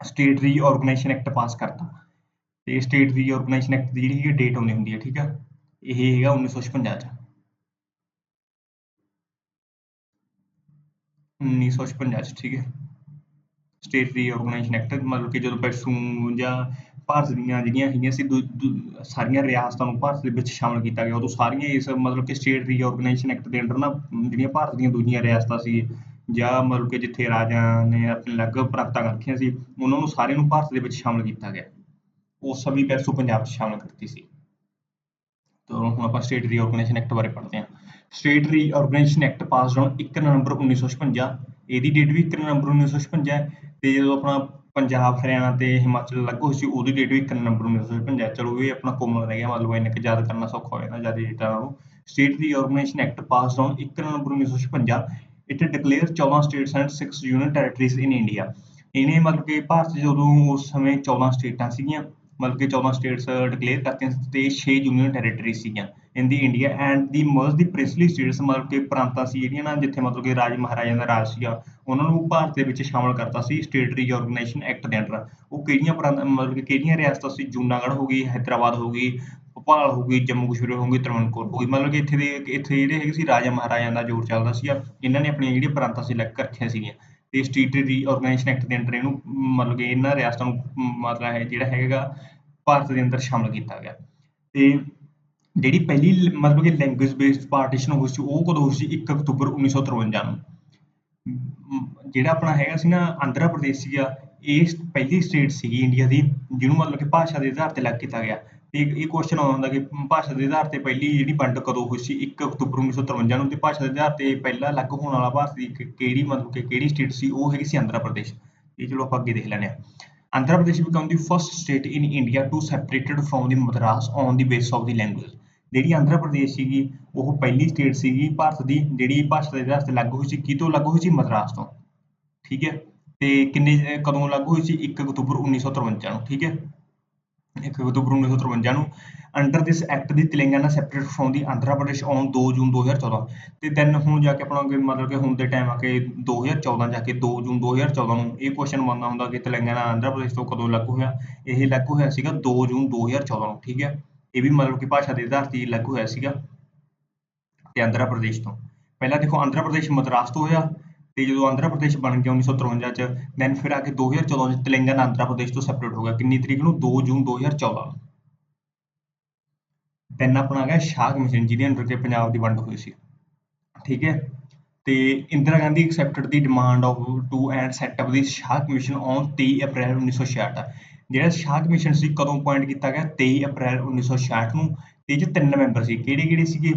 ਸਟੇਟ ਰੀਆਰਗੇਨਾਈਜੇਸ਼ਨ ਐਕਟ ਪਾਸ ਕਰਤਾ। ਤੇ ਸਟੇਟ ਰੀਆਰਗੇਨਾਈਜੇਸ਼ਨ ਐਕਟ ਦੀ ਜਿਹੜੀ ਡੇਟ ਆਉਂਦੀ ਹੁੰਦੀ ਹੈ, ਠੀਕ ਆ, ਇਹ ਹੈਗਾ 1956 'ਚ। 1956 'ਚ, ਠੀਕ ਹੈ। ਸਟੇਟ ਰੀਆਰਗੇਨਾਈਜੇਸ਼ਨ ਐਕਟ ਮਤਲਬ ਕਿ ਜਦੋਂ ਪੈਸੂ ਜਾਂ ਭਾਰਤ ਦੀਆਂ ਜਿਹੜੀਆਂ ਹੈਗੀਆਂ ਸੀ ਸਾਰੀਆਂ ਰਿਆਸਤਾਂ ਨੂੰ ਭਾਰਤ ਦੇ ਵਿੱਚ ਸ਼ਾਮਲ ਕੀਤਾ ਗਿਆ, ਉਦੋਂ ਸਾਰੀਆਂ ਇਸ ਮਤਲਬ ਕਿ ਸਟੇਟ ਰੀਆਰਗੇਨਾਈਜੇਸ਼ਨ ਐਕਟ ਦੇ ਅੰਡਰ ਨਾ, ਜਿਹੜੀਆਂ ਭਾਰਤ ਦੀਆਂ ਦੂਜੀਆਂ ਰਿਆਸਤਾਂ ਸੀ ਜਾਂ ਮਤਲਬ ਕਿ ਜਿੱਥੇ ਰਾਜਾ ਨੇ ਆਪਣੇ ਅਲੱਗ ਪ੍ਰਾਪਤਾਂ ਰੱਖੀਆਂ ਸੀ, ਉਹਨਾਂ ਨੂੰ ਸਾਰਿਆਂ ਨੂੰ ਭਾਰਤ ਦੇ ਵਿੱਚ ਸ਼ਾਮਲ ਕੀਤਾ ਗਿਆ। ਉਸ ਸਮੇਂ ਪੈਸੂ ਪੰਜਾਬ 'ਚ ਸ਼ਾਮਲ ਕਰਤੀ ਸੀ। ਤਾਂ ਹੁਣ ਆਪਾਂ ਸਟੇਟ ਰੀਆਰਗੇਨਾਈਜੇਸ਼ਨ ਐਕਟ ਬਾਰੇ ਪੜ੍ਹਦੇ ਹਾਂ। State reorganisation act passed on 1 November 1956 ਇਹਦੀ ਡੇਟ ਵੀ 1 ਨਵੰਬਰ 1956 ਹੈ। ਤੇ ਜਦੋਂ ਆਪਣਾ ਪੰਜਾਬ, ਹਰਿਆਣਾ ਤੇ ਹਿਮਾਚਲ ਅਲੱਗ ਹੋਈ ਸੀ, ਉਹਦੀ ਡੇਟ ਵੀ 1 ਨਵੰਬਰ 1956 ਚਲੋ ਇਹ ਆਪਣਾ ਕੋਮਨ ਰਹਿ ਗਿਆ ਮਤਲਬ ਇਹਨੇ ਕਿ ਯਾਦ ਕਰਨਾ ਸੌਖਾ ਹੋ ਜਾਂਦਾ ਜ਼ਿਆਦਾ ਡੇਟਾ ਨਾਲੋਂ। State reorganisation act passed on 1 November 1956 it declare 14 states and 6 union territories in India ਇਹਨੇ ਮਤਲਬ ਕਿ ਭਾਰਤ ਜਦੋਂ ਉਸ ਸਮੇਂ 14 ਸਟੇਟਾਂ ਸੀਗੀਆਂ, ਮਤਲਬ ਕਿ 14 ਸਟੇਟਸ ਡਿਕਲੇਅਰ ਕਰਤੀਆਂ ਤੇ 6 ਯੂਨੀਅਨ ਟੈਰੀਟਰੀ ਸੀਗੀਆਂ in the India and the merge the princely states ਮਤਲਬ ਕਿ ਪ੍ਰਾਂਤਾਂ ਸੀ ਜਿਹੜੀਆਂ ਨਾ, ਜਿੱਥੇ ਮਤਲਬ ਕਿ ਰਾਜ ਮਹਾਰਾਜਿਆਂ ਦਾ ਰਾਜ ਸੀਗਾ, ਉਹਨਾਂ ਨੂੰ ਭਾਰਤ ਦੇ ਵਿੱਚ ਸ਼ਾਮਲ ਕਰਤਾ ਸੀ ਸਟੇਟ ਰੀਆਰਗੇਨਾਈਜੇਸ਼ਨ ਐਕਟ ਦੇ ਅੰਡਰ। ਉਹ ਕਿਹੜੀਆਂ ਮਤਲਬ ਕਿ ਕਿਹੜੀਆਂ ਰਿਆਸਤਾਂ ਸੀ? ਜੂਨਾਗੜ੍ਹ ਹੋ ਗਈ, ਹੈਦਰਾਬਾਦ ਹੋ ਗਈ ਭੋਪਾਲ ਹੋ ਗਈ ਜੰਮੂ ਕਸ਼ਮੀਰ ਹੋ ਗਈ ਤ੍ਰਿਵੰਕੋਰ ਹੋ ਗਈ ਮਤਲਬ ਕਿ ਇੱਥੇ ਦੇ, ਇੱਥੇ ਜਿਹੜੇ ਹੈਗੇ ਸੀ ਰਾਜਾ ਮਹਾਰਾਜਿਆਂ ਦਾ ਜ਼ੋਰ ਚੱਲਦਾ ਸੀਗਾ, ਇਹਨਾਂ ਨੇ ਆਪਣੀਆਂ ਜਿਹੜੀਆਂ ਪ੍ਰਾਂਤਾਂ ਸੀ ਰੱਖੀਆਂ ਸੀਗੀਆਂ। ਤੇ ਸਟੇਟ ਰੀਆਰਗੇਨਾਈਜੇਸ਼ਨ ਐਕਟ ਦੇ ਅੰਦਰ ਇਹਨੂੰ, ਮਤਲਬ ਕਿ ਇਹਨਾਂ ਰਿਆਸਤਾਂ ਨੂੰ, ਮਤਲਬ ਹੈ ਜਿਹੜਾ ਹੈਗਾ, ਭਾਰਤ ਦੇ ਅੰਦਰ ਸ਼ਾਮਲ ਕੀਤਾ ਗਿਆ। ਤੇ ਜਿਹੜੀ ਪਹਿਲੀ, ਮਤਲਬ ਕਿ ਲੈਂਗੁਏਜ ਬੇਸਡ ਪਾਰਟੀਸ਼ਨ ਹੋਈ ਸੀ, ਉਹ ਕਦੋਂ ਹੋਈ ਸੀ? 1 ਅਕਤੂਬਰ 1953 ਨੂੰ। ਜਿਹੜਾ ਆਪਣਾ ਹੈਗਾ ਸੀ ਨਾ, ਆਂਧਰਾ ਪ੍ਰਦੇਸ਼ ਸੀਗਾ, ਇਹ ਪਹਿਲੀ ਸਟੇਟ ਸੀਗੀ ਇੰਡੀਆ ਦੀ, ਜਿਹਨੂੰ ਮਤਲਬ ਕਿ ਭਾਸ਼ਾ ਦੇ ਆਧਾਰ ਤੇ ਅਲੱਗ ਕੀਤਾ ਗਿਆ। ਤੇ ਇਹ ਕੁਐਸਚਨ ਆਉਂਦਾ ਹੁੰਦਾ ਕਿ ਭਾਸ਼ਾ ਦੇ ਆਧਾਰ ਤੇ ਪਹਿਲੀ ਜਿਹੜੀ ਵੰਡ ਕਦੋਂ ਹੋਈ ਸੀ? 1 ਅਕਤੂਬਰ 1953 ਨੂੰ। ਤੇ ਭਾਸ਼ਾ ਦੇ ਆਧਾਰ ਤੇ ਪਹਿਲਾ ਅਲੱਗ ਹੋਣ ਵਾਲਾ ਭਾਰਤ ਦੀ ਕਿ- ਕਿਹੜੀ ਮਤਲਬ ਕਿ ਕਿਹੜੀ ਸਟੇਟ ਸੀ? ਉਹ ਹੈਗੀ ਸੀ ਆਂਧਰਾ ਪ੍ਰਦੇਸ਼। ਇਹ ਚਲੋ ਆਪਾਂ ਅੱਗੇ ਦੇਖ ਲੈਂਦੇ ਹਾਂ। Andhra Pradesh become the first state in India to separated from the Madras on the base of the language ਜਿਹੜੀ ਆਂਧਰਾ ਪ੍ਰਦੇਸ਼ ਸੀਗੀ, ਉਹ ਪਹਿਲੀ ਸਟੇਟ ਸੀਗੀ ਭਾਰਤ ਦੀ, ਜਿਹੜੀ ਭਾਸ਼ਾ ਦੇ ਆਧਾਰ ਤੇ ਲੱਗ ਹੋਈ ਸੀ। ਕਿਤੋਂ ਲੱਗ ਹੋਈ ਸੀ? ਮਦਰਾਸ ਤੋਂ। ਠੀਕ ਹੈ? ਤੇ ਕਿੰਨੇ, ਕਦੋਂ ਅਲੱਗ ਹੋਈ ਸੀ? 1 ਅਕਤੂਬਰ 1953 ਨੂੰ। ਠੀਕ ਹੈ? 1953 ਨੂੰ under this act the Telangana separate from the Andhra Pradesh on 2 June 2014 ਤੇ ਦੈਨ ਹੁਣ ਜਾ ਕੇ ਆਪਣਾ ਅੱਗੇ ਮਤਲਬ ਕਿ ਹੁਣ ਦੇ ਟਾਈਮ ਆ ਕੇ 2014 ਜਾ ਕੇ 2 ਜੂਨ 2014 ਨੂੰ ਇਹ ਕੁਐਸਚਨ ਬਣਦਾ ਹੁੰਦਾ ਕਿ ਤੇਲੰਗਾਨਾ ਆਂਧਰਾ ਪ੍ਰਦੇਸ਼ ਤੋਂ ਕਦੋਂ ਲਾਗੂ ਹੋਇਆ? ਇਹ ਲਾਗੂ ਹੋਇਆ ਸੀਗਾ 2 ਜੂਨ 2014 ਨੂੰ, ਠੀਕ ਹੈ? ਇਹ ਵੀ ਮਤਲਬ ਕਿ ਭਾਸ਼ਾ ਦੇ ਆਧਾਰ ਤੇ ਲਾਗੂ ਹੋਇਆ ਸੀਗਾ ਤੇ ਆਂਧਰਾ ਪ੍ਰਦੇਸ਼ ਤੋਂ। ਪਹਿਲਾਂ ਦੇਖੋ ਆਂਧਰਾ ਪ੍ਰਦੇਸ਼ ਮਦਰਾਸ ਤੋਂ ਹੋਇਆ ਤੇ ਜਦੋਂ ਆਂਧਰਾ ਪ੍ਰਦੇਸ਼ ਬਣ ਗਿਆ 1953 ਚ ਦੈਨ ਫਿਰ ਆ ਕੇ 2014 ਚ ਤੇਲੰਗਾਨਾ ਆਂਧਰਾ ਪ੍ਰਦੇਸ਼ ਤੋਂ ਸੈਪਰੇਟ ਹੋ ਗਿਆ। ਕਿੰਨੀ ਤਰੀਕ ਨੂੰ? 2 ਜੂਨ 2014 ਨੂੰ। ਦੈਨ ਆਪਣਾ ਆ ਗਿਆ ਸ਼ਾਹ ਕਮਿਸ਼ਨ ਜਿਹਦੇ ਅੰਡਰ ਕੇ ਪੰਜਾਬ ਦੀ ਵੰਡ ਹੋਈ ਸੀ। ਠੀਕ ਹੈ? ਤੇ Indira Gandhi accepted the demand of to and set up the Shah commission on 23 April 1966 ਜਿਹੜਾ ਸ਼ਾਹ ਕਮਿਸ਼ਨ ਸੀ, ਕਦੋਂ ਅਪਾਇੰਟ ਕੀਤਾ ਗਿਆ? 23 ਅਪ੍ਰੈਲ 1966 ਨੂੰ। ਤੇ ਇਹ 'ਚ ਤਿੰਨ ਮੈਂਬਰ ਸੀ। ਕਿਹੜੇ ਕਿਹੜੇ ਸੀਗੇ?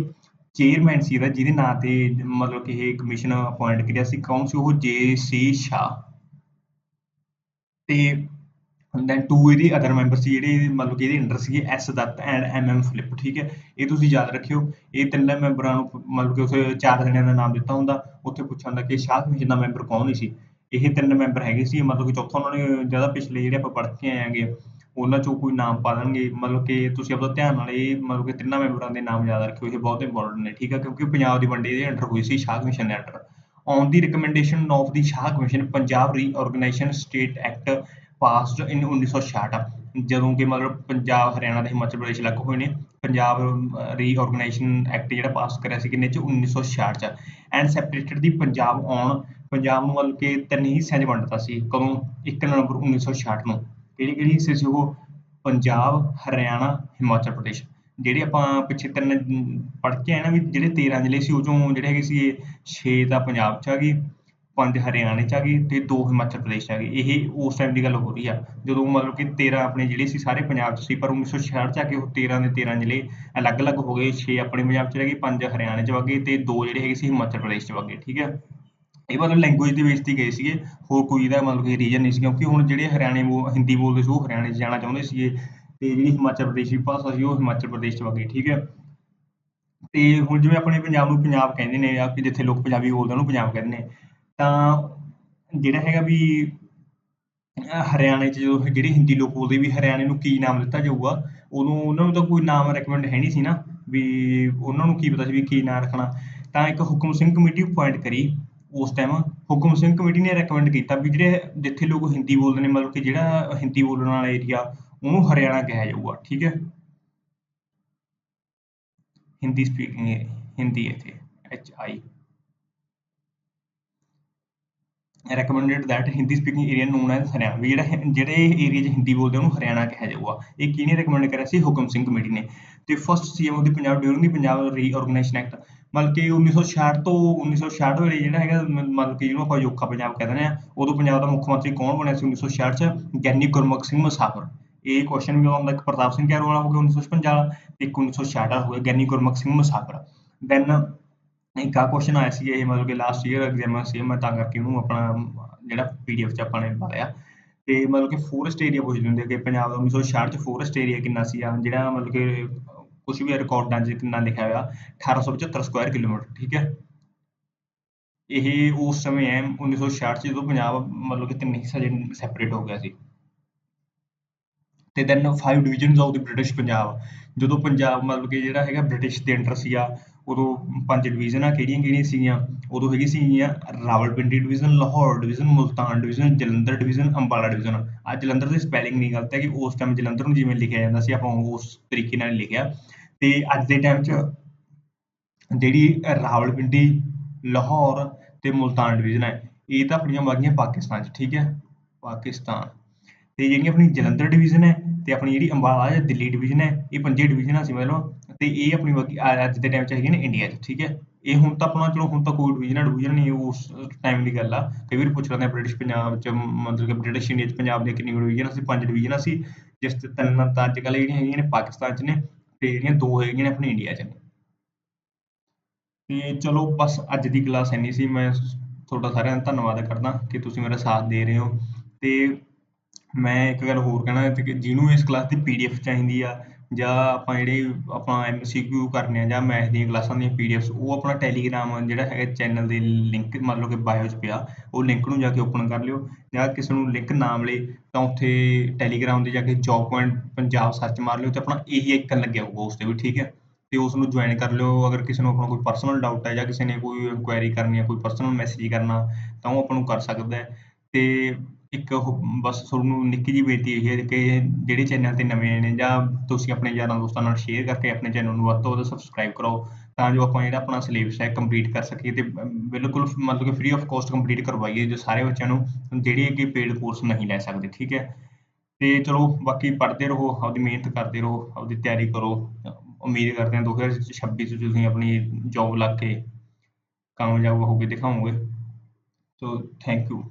ਚੇਅਰਮੈਨ ਸੀ ਇਹਦਾ ਜਿਹਦੇ ਨਾਂ ਤੇ ਮਤਲਬ ਕਿ ਇਹ ਕਮਿਸ਼ਨ ਅਪਾਇੰਟ ਕਰਿਆ ਸੀ, ਕੌਣ ਸੀ ਉਹ? J C Shah. ਤੇ ਦੈਨ ਟੂ ਇਹਦੇ ਅਦਰ ਮੈਂਬਰ ਸੀ, ਜਿਹੜੇ ਮਤਲਬ ਕਿ ਇਹਦੇ ਅੰਡਰ ਸੀਗੇ S Dutt and M M Philip ਠੀਕ ਹੈ? ਇਹ ਤੁਸੀਂ ਯਾਦ ਰੱਖਿਓ, ਇਹ ਤਿੰਨਾਂ ਮੈਂਬਰਾਂ ਨੂੰ ਮਤਲਬ ਕਿ ਉੱਥੇ ਚਾਰ ਜਣਿਆਂ ਦਾ ਨਾਮ ਦਿੱਤਾ ਹੁੰਦਾ, ਉੱਥੇ ਪੁੱਛਿਆ ਹੁੰਦਾ ਕਿ ਸ਼ਾਹ ਕਮਿਸ਼ਨ ਦਾ ਮੈਂਬਰ ਕੌਣ ਨਹੀਂ ਸੀ? ਇਹ ਤਿੰਨ ਮੈਂਬਰ ਹੈਗੇ ਸੀ, ਮਤਲਬ ਕਿ ਚੌਥਾ ਉਹਨਾਂ ਨੇ ਜ਼ਿਆਦਾ ਪਿਛਲੇ ਜਿਹੜੇ ਆਪਾਂ ਪੜ੍ਹ ਕੇ ਆਏ ਹੈਗੇ ਉਹਨਾਂ ਚੋਂ ਕੋਈ ਨਾਮ ਪਾ ਦੇਣਗੇ। ਮਤਲਬ ਕਿ ਤੁਸੀਂ ਆਪਦਾ ਧਿਆਨ ਨਾਲ ਇਹ ਮਤਲਬ ਕਿ ਤਿੰਨਾਂ ਮੈਂਬਰਾਂ ਦੇ ਨਾਮ ਯਾਦ ਰੱਖਿਓ। ਇਹ ਬਹੁਤ ਇੰਪੋਰਟੈਂਟ ਨੇ, ਠੀਕ ਹੈ ਕਿਉਂਕਿ ਪੰਜਾਬ ਦੀ ਵੰਡੀ ਦੇ ਅੰਡਰ ਹੋਈ ਸੀ ਸ਼ਾਹ ਕਮਿਸ਼ਨ ਦੇ under on the recommendation of the Shah commission, Punjab reorganisation state act passed in 1966 ਜਦੋਂ ਕਿ ਮਤਲਬ ਪੰਜਾਬ, ਹਰਿਆਣਾ ਤੇ ਹਿਮਾਚਲ ਪ੍ਰਦੇਸ਼ ਲੱਗ ਹੋਏ ਨੇ। ਪੰਜਾਬ ਰੀਆਰਗੇਨਾਈਜੇਸ਼ਨ ਐਕਟ ਜਿਹੜਾ ਪਾਸ ਕਰਿਆ ਸੀ ਕਿੰਨੇ ਚ? 1966 ਚ। And separated the Punjab on Punjab ਨੂੰ ਮਤਲਬ ਕਿ ਤਿੰਨ ਹਿੱਸਿਆਂ 'ਚ ਵੰਡਤਾ ਸੀ। ਕਦੋਂ? 1 ਨਵੰਬਰ 1966 ਨੂੰ। ਕਿਹੜੀ ਕਿਹੜੀ ਹਿੱਸੇ ਸੀ ਉਹ ਪੰਜਾਬ, ਹਰਿਆਣਾ, ਹਿਮਾਚਲ ਪ੍ਰਦੇਸ਼, ਜਿਹੜੇ ਆਪਾਂ ਪਿੱਛੇ ਤਿੰਨ ਪੜ੍ਹ ਕੇ ਆਏ ਨਾ ਵੀ ਜਿਹੜੇ 13 ਜ਼ਿਲ੍ਹੇ ਸੀ ਉਹ ਚੋਂ ਜਿਹੜੇ ਹੈਗੇ ਸੀ 6 ਤਾਂ ਪੰਜਾਬ 'ਚ ਆ ਗਏ, ਪੰਜ ਹਰਿਆਣੇ 'ਚ ਆ ਗਏ ਤੇ ਦੋ ਹਿਮਾਚਲ ਪ੍ਰਦੇਸ਼ 'ਚ ਆ ਗਏ। ਇਹ ਉਸ ਟਾਈਮ ਦੀ ਗੱਲ ਹੋ ਰਹੀ ਆ। ਜਦੋਂ ਮਤਲਬ ਕਿ 13 ਆਪਣੇ ਜ਼ਿਲ੍ਹੇ ਸੀ, ਸਾਰੇ ਪੰਜਾਬ 'ਚ ਸੀ, ਪਰ 1966 'ਚ ਆ ਕੇ ਉਹ 13 ਦੇ 13 ਜ਼ਿਲ੍ਹੇ ਅਲੱਗ-ਅਲੱਗ ਹੋ ਗਏ। 6 ਆਪਣੇ ਪੰਜਾਬ 'ਚ ਰਹਿ ਗਏ, ਪੰਜ ਹਰਿਆਣੇ 'ਚ ਵਗ ਗਏ ਤੇ ਦੋ ਜਿਹੜੇ ਹੈਗੇ ਸੀ ਹਿਮਾਚਲ ਪ੍ਰਦੇਸ਼ 'ਚ ਵਗ ਗਏ, ਠੀਕ ਹੈ ਇਹ ਮਤਲਬ ਲੈਂਗੁਏਜ ਦੇ ਬੇਸ ਤੇ ਗਏ ਸੀਗੇ, ਹੋਰ ਕੋਈ ਇਹਦਾ ਮਤਲਬ ਕਿ ਰੀਜਨ ਨਹੀਂ ਸੀ, ਕਿਉਂਕਿ ਹੁਣ ਜਿਹੜੇ ਹਰਿਆਣੇ ਬੋ, ਹਿੰਦੀ ਬੋਲਦੇ ਸੀ, ਉਹ ਹਰਿਆਣੇ 'ਚ ਜਾਣਾ ਚਾਹੁੰਦੇ ਸੀਗੇ ਤੇ ਜਿਹੜੀ ਹਿਮਾਚਲ ਪ੍ਰਦੇਸ਼ ਦੀ ਭਾਸ਼ਾ ਸੀ, ਉਹ ਹਿਮਾਚਲ ਪ੍ਰਦੇਸ਼ 'ਚ ਵਗ ਗਈ, ਠੀਕ ਹੈ। ਤੇ ਹੁਣ ਜਿਵੇਂ ਆਪਣੇ ਪੰਜਾਬ ਨੂੰ ਪੰਜਾਬ ਕਹਿੰਦੇ ਨੇ, ਜਾਂ ਕਿ ਜਿੱਥੇ ਲੋਕ ਪੰਜਾਬੀ ਬੋਲਦੇ ਉਹਨੂੰ ਪੰਜਾਬ ਕਹਿੰਦੇ ਨੇ, ਤਾਂ ਜਿਹੜਾ ਹੈਗਾ ਵੀ ਹਰਿਆਣੇ 'ਚ ਜਦੋਂ ਜਿਹੜੇ ਹਿੰਦੀ ਲੋਕ ਬੋਲਦੇ, ਵੀ ਹਰਿਆਣੇ ਨੂੰ ਕੀ ਨਾਮ ਦਿੱਤਾ ਜਾਊਗਾ ਉਦੋਂ ਉਹਨਾਂ ਨੂੰ ਤਾਂ ਕੋਈ ਨਾਮ ਰეკਮੈਂਡ ਹੈ ਨਹੀਂ ਸੀ ਨਾ, ਵੀ ਉਹਨਾਂ ਨੂੰ ਕੀ ਪਤਾ ਸੀ ਵੀ ਕੀ ਨਾਮ ਰੱਖਣਾ। ਤਾਂ ਇੱਕ ਹੁਕਮ ਸਿੰਘ ਕਮੇਟੀ ਅਪਾਇੰਟ ਕਰੀ ਉਸ ਟਾਈਮ ਹੁਕਮ ਸਿੰਘ ਕਮੇਟੀ ਨੇ ਰეკਮੈਂਡ ਕੀਤਾ ਵੀ ਜਿਹੜੇ ਜਿੱਥੇ ਲੋਕ ਹਿੰਦੀ ਬੋਲਦੇ ਨੇ, ਮਤਲਬ ਕਿ ਜਿਹੜਾ ਹਿੰਦੀ ਬੋਲਣ ਵਾਲਾ ਏਰੀਆ ਉਹਨੂੰ ਹਰਿਆਣਾ ਕਿਹਾ ਜਾਊਗਾ, ਠੀਕ ਹੈ? ਹਿੰਦੀ ਸਪੀਕਿੰਗ ਹਿੰਦੀ ਇੱਥੇ H I recommended that Hindi speaking area ਨੂੰ ਨਾ ਹਰਿਆਣਾ, ਵੀ ਜਿਹੜਾ ਜਿਹੜੇ ਏਰੀਆ 'ਚ ਹਿੰਦੀ ਬੋਲਦੇ ਉਹਨੂੰ ਹਰਿਆਣਾ ਕਿਹਾ ਜਾਊਗਾ। ਇਹ ਕਿਹਨੇ ਰეკਮੈਂਡ ਕਰਿਆ ਸੀ? ਹੁਕਮ ਸਿੰਘ ਕਮੇਟੀ ਨੇ। ਤੇ first CM of Punjab, during the Punjab reorganisation act ਮਤਲਬ ਕਿ 1966 ਤੋਂ 1966 ਵੇਲੇ ਜਿਹੜਾ ਹੈਗਾ ਮਤਲਬ ਕਿ ਜਿਹਨੂੰ ਆਪਾਂ ਅਜੋਕਾ ਪੰਜਾਬ ਕਹਿ ਦਿੰਦੇ ਆ ਉਦੋਂ ਪੰਜਾਬ ਦਾ ਮੁੱਖ ਮੰਤਰੀ ਕੌਣ ਬਣਿਆ ਸੀ? 1966 ਚ ਗਿਆਨੀ ਗੁਰਮੁਖ ਸਿੰਘ ਮੁਸਾਫਰ। ਇਹ ਕੁਐਸਚਨ ਵੀ ਆਉਂਦਾ, ਇੱਕ ਪ੍ਰਤਾਪ ਸਿੰਘ ਕੈਰੋਂ ਵਾਲਾ ਹੋ ਗਿਆ 1955 ਵਾਲਾ ਤੇ ਇੱਕ 1966 ਵਾਲਾ ਹੋ ਗਿਆ ਗਿਆਨੀ ਗੁਰਮੁਖ ਸਿੰਘ ਮੁਸਾਫਰ। ਦੈਨ ਇੱਕ ਆ ਕੁਐਸਚਨ ਆਇਆ ਸੀ, ਇਹ ਮਤਲਬ ਕਿ ਲਾਸਟ ਈਅਰ ਐਗਜ਼ਾਮ ਸੀ, ਮੈਂ ਤਾਂ ਕਰਕੇ ਉਹਨੂੰ ਆਪਣਾ, ਜਿਹੜਾ ਪੀਡੀਐਫ ਚ ਆਪਾਂ ਨੇ ਪਾਇਆ। ਤੇ ਮਤਲਬ ਕਿ ਫੋਰੈਸਟ ਏਰੀਆ ਪੁੱਛਦੇ ਹੁੰਦੇ ਕਿ ਪੰਜਾਬ ਦਾ 1966 ਚ ਫੋਰੈਸਟ ਏਰੀਆ ਕਿੰਨਾ ਸੀ ਜਿਹੜਾ ਮਤਲਬ ਕਿ ਕੁਝ ਵੀ ਰਿਕਾਰਡਾਂ 'ਚ ਕਿੰਨਾ ਲਿਖਿਆ ਹੋਇਆ 1875 ਸਕੁਆਇਰ ਕਿਲੋਮੀਟਰ ਠੀਕ ਹੈ। ਇਹ ਉਸ ਸਮੇਂ ਹੈ 1966 ਚ ਜਦੋਂ ਪੰਜਾਬ ਮਤਲਬ ਕਿ ਤਿੰਨ ਹਿੱਸਿਆਂ 'ਚ ਸੈਪਰੇਟ ਹੋ ਗਿਆ ਸੀ। ਤੇ then 5 divisions of the British Punjab, ਜਦੋਂ ਪੰਜਾਬ ਮਤਲਬ ਕਿ ਜਿਹੜਾ ਹੈਗਾ ਬ੍ਰਿਟਿਸ਼ ਦੇ ਅੰਡਰ ਸੀਗਾ, ਉਦੋਂ ਪੰਜ ਡਿਵੀਜ਼ਨਾਂ ਕਿਹੜੀਆਂ ਕਿਹੜੀਆਂ ਸੀਗੀਆਂ? ਉਦੋਂ ਹੈਗੀ ਸੀਗੀਆਂ Rawalpindi division Lahore division Multan division Jalandhar division Ambala division ਆ ਜਲੰਧਰ ਦੀ ਸਪੈਲਿੰਗ ਨਹੀਂ ਗਲਤ ਹੈ ਕਿ ਉਸ ਟਾਈਮ ਜਲੰਧਰ ਨੂੰ ਜਿਵੇਂ ਲਿਖਿਆ ਜਾਂਦਾ ਸੀ, ਆਪਾਂ ਉਸ ਤਰੀਕੇ ਨਾਲ ਲਿਖਿਆ। ਤੇ ਅੱਜ ਦੇ ਟਾਈਮ 'ਚ ਜਿਹੜੀ ਰਾਵਲਪਿੰਡੀ, ਲਾਹੌਰ ਤੇ ਮੁਲਤਾਨ ਡਿਵੀਜ਼ਨ ਹੈ, ਇਹ ਤਾਂ ਆਪਣੀਆਂ ਵਗ ਗਈਆਂ ਪਾਕਿਸਤਾਨ 'ਚ, ਠੀਕ ਹੈ? ਪਾਕਿਸਤਾਨ। ਤੇ ਜਿਹੜੀਆਂ ਆਪਣੀ ਜਲੰਧਰ ਡਿਵੀਜ਼ਨ ਹੈ ਤੇ ਆਪਣੀ ਜਿਹੜੀ ਅੰਬਾਲਾ ਜਾਂ ਦਿੱਲੀ ਡਿਵੀਜ਼ਨ ਹੈ, ਇਹ ਪੰਜੇ ਡਿਵੀਜ਼ਨਾਂ ਸੀ ਮਤਲਬ ਤੇ ਇਹ ਆਪਣੀ ਬਾਕੀ ਅੱਜ ਦੇ ਟਾਈਮ 'ਚ ਹੈਗੀਆਂ ਨੇ ਇੰਡੀਆ 'ਚ, ਠੀਕ ਹੈ? ਇਹ ਹੁਣ ਤਾਂ ਆਪਣਾ, ਚਲੋ ਹੁਣ ਤਾਂ ਕੋਈ ਡਿਵੀਜ਼ਨ ਡਿਵੀਜ਼ਨ ਨਹੀਂ ਉਸ ਟਾਈਮ ਦੀ ਗੱਲ ਆ। ਕਈ ਵਾਰ ਪੁੱਛ ਲੈਂਦੇ ਬ੍ਰਿਟਿਸ਼ ਪੰਜਾਬ 'ਚ, ਮਤਲਬ ਕਿ ਬ੍ਰਿਟਿਸ਼ ਇੰਡੀਆ 'ਚ ਪੰਜਾਬ ਦੀਆਂ ਕਿੰਨੀਆਂ ਡਿਵੀਜ਼ਨਾਂ ਸੀ ਪੰਜ ਡਿਵੀਜ਼ਨਾਂ ਸੀ ਜਿਸ 'ਤੇ ਤਿੰਨ ਤਾਂ ਅੱਜ ਕੱਲ੍ਹ ਜਿਹੜੀਆਂ ਹੈਗੀਆਂ ਨੇ ਪਾਕਿਸਤਾਨ 'ਚ ਨੇ ਤੇ ਜਿਹੜੀਆਂ ਦੋ ਹੈਗੀਆਂ ਨੇ ਆਪਣੇ ਇੰਡੀਆ 'ਚ। ਨੇ ਤੇ ਚਲੋ ਬਸ ਅੱਜ ਦੀ ਕਲਾਸ ਇੰਨੀ ਸੀ, ਮੈਂ ਤੁਹਾਡਾ ਸਾਰਿਆਂ ਦਾ ਧੰਨਵਾਦ ਕਰਦਾ ਕਿ ਤੁਸੀਂ ਮੇਰਾ ਸਾਥ ਦੇ ਰਹੇ ਹੋ। ਤੇ ਮੈਂ ਇੱਕ ਗੱਲ ਹੋਰ ਕਹਿਣਾ ਕਿ ਜਿਹਨੂੰ ਇਸ ਕਲਾਸ ਦੀ ਪੀਡੀਐਫ ਚਾਹੀਦੀ ਆ ਜਾਂ ਆਪਾਂ ਜਿਹੜੇ ਆਪਾਂ ਐੱਮ ਸੀ ਕਿਊ ਕਰਨੇ ਆ ਜਾਂ ਮੈਥ ਦੀਆਂ ਕਲਾਸਾਂ ਦੀਆਂ ਪੀ ਡੀ ਪੀਡੀਐਫਸ ਉਹ ਆਪਣਾ ਟੈਲੀਗ੍ਰਾਮ ਜਿਹੜਾ ਹੈਗਾ ਚੈਨਲ ਦੇ ਲਿੰਕ ਮੰਨ ਲਓ ਕਿ ਬਾਇਓ 'ਚ ਪਿਆ, ਉਹ ਲਿੰਕ ਨੂੰ ਜਾ ਕੇ ਓਪਨ ਕਰ ਲਿਓ ਜਾਂ ਕਿਸੇ ਨੂੰ ਲਿੰਕ ਨਾ ਮਿਲੇ ਤਾਂ ਉੱਥੇ ਟੈਲੀਗ੍ਰਾਮ 'ਤੇ ਜਾ ਕੇ ਜੌਬ ਪੁਆਇੰਟ ਪੰਜਾਬ ਸਰਚ ਮਾਰ ਲਿਓ ਤੇ ਆਪਣਾ ਇਹੀ ਇੱਕ ਲੱਗਿਆ ਹੋਊਗਾ ਉਸ 'ਤੇ ਵੀ, ਠੀਕ ਹੈ? ਤੇ ਉਸ ਨੂੰ ਜੁਆਇਨ ਕਰ ਲਿਓ, ਅਗਰ ਕਿਸੇ ਨੂੰ ਆਪਣਾ ਕੋਈ ਪਰਸਨਲ ਡਾਊਟ ਹੈ ਜਾਂ ਕਿਸੇ ਨੇ ਕੋਈ ਇਨਕੁਆਇਰੀ ਕਰਨੀ ਹੈ, ਕੋਈ ਪਰਸਨਲ ਮੈਸੇਜ ਕਰਨਾ, ਤਾਂ ਉਹ ਆਪਾਂ ਨੂੰ ਕਰ ਸਕਦਾ ਹੈ। ਤੇ ਇੱਕ ਉਹ ਬਸ ਤੁਹਾਨੂੰ ਨਿੱਕੀ ਜਿਹੀ ਬੇਨਤੀ ਇਹ ਹੈ ਕਿ ਜਿਹੜੇ ਚੈਨਲ ਤੇ ਨਵੇਂ ਨੇ ਜਾਂ ਤੁਸੀਂ ਆਪਣੇ ਯਾਰਾਂ ਦੋਸਤਾਂ ਨਾਲ ਸ਼ੇਅਰ ਕਰਕੇ ਆਪਣੇ ਚੈਨਲ ਨੂੰ ਵੱਧ ਤੋਂ ਵੱਧ ਸਬਸਕ੍ਰਾਈਬ ਕਰੋ, ਤਾਂ ਜੋ ਆਪਾਂ ਜਿਹੜਾ ਆਪਣਾ ਸਿਲੇਬਸ ਹੈ ਕੰਪਲੀਟ ਕਰ ਸਕੀਏ ਤੇ ਬਿਲਕੁਲ ਮਤਲਬ ਕਿ ਫ੍ਰੀ ਆਫ ਕਾਸਟ ਕੰਪਲੀਟ ਕਰਵਾਈਏ ਜੋ ਸਾਰੇ ਬੱਚਿਆਂ ਨੂੰ ਜਿਹੜੇ ਕਿ ਪੇਡ ਕੋਰਸ ਨਹੀਂ ਲੈ ਸਕਦੇ, ਠੀਕ ਹੈ? ਤੇ ਚਲੋ ਬਾਕੀ ਪੜ੍ਹਦੇ ਰਹੋ, ਆਪਦੀ ਮਿਹਨਤ ਕਰਦੇ ਰਹੋ, ਆਪਦੀ ਤਿਆਰੀ ਕਰੋ। ਉਮੀਦ ਕਰਦੇ ਹਾਂ 2026 ਚ ਤੁਸੀਂ ਆਪਣੀ ਜੌਬ ਲੱਗ ਕੇ ਕਾਮਯਾਬ ਹੋ ਕੇ ਦਿਖਾਓਗੇ। So thank you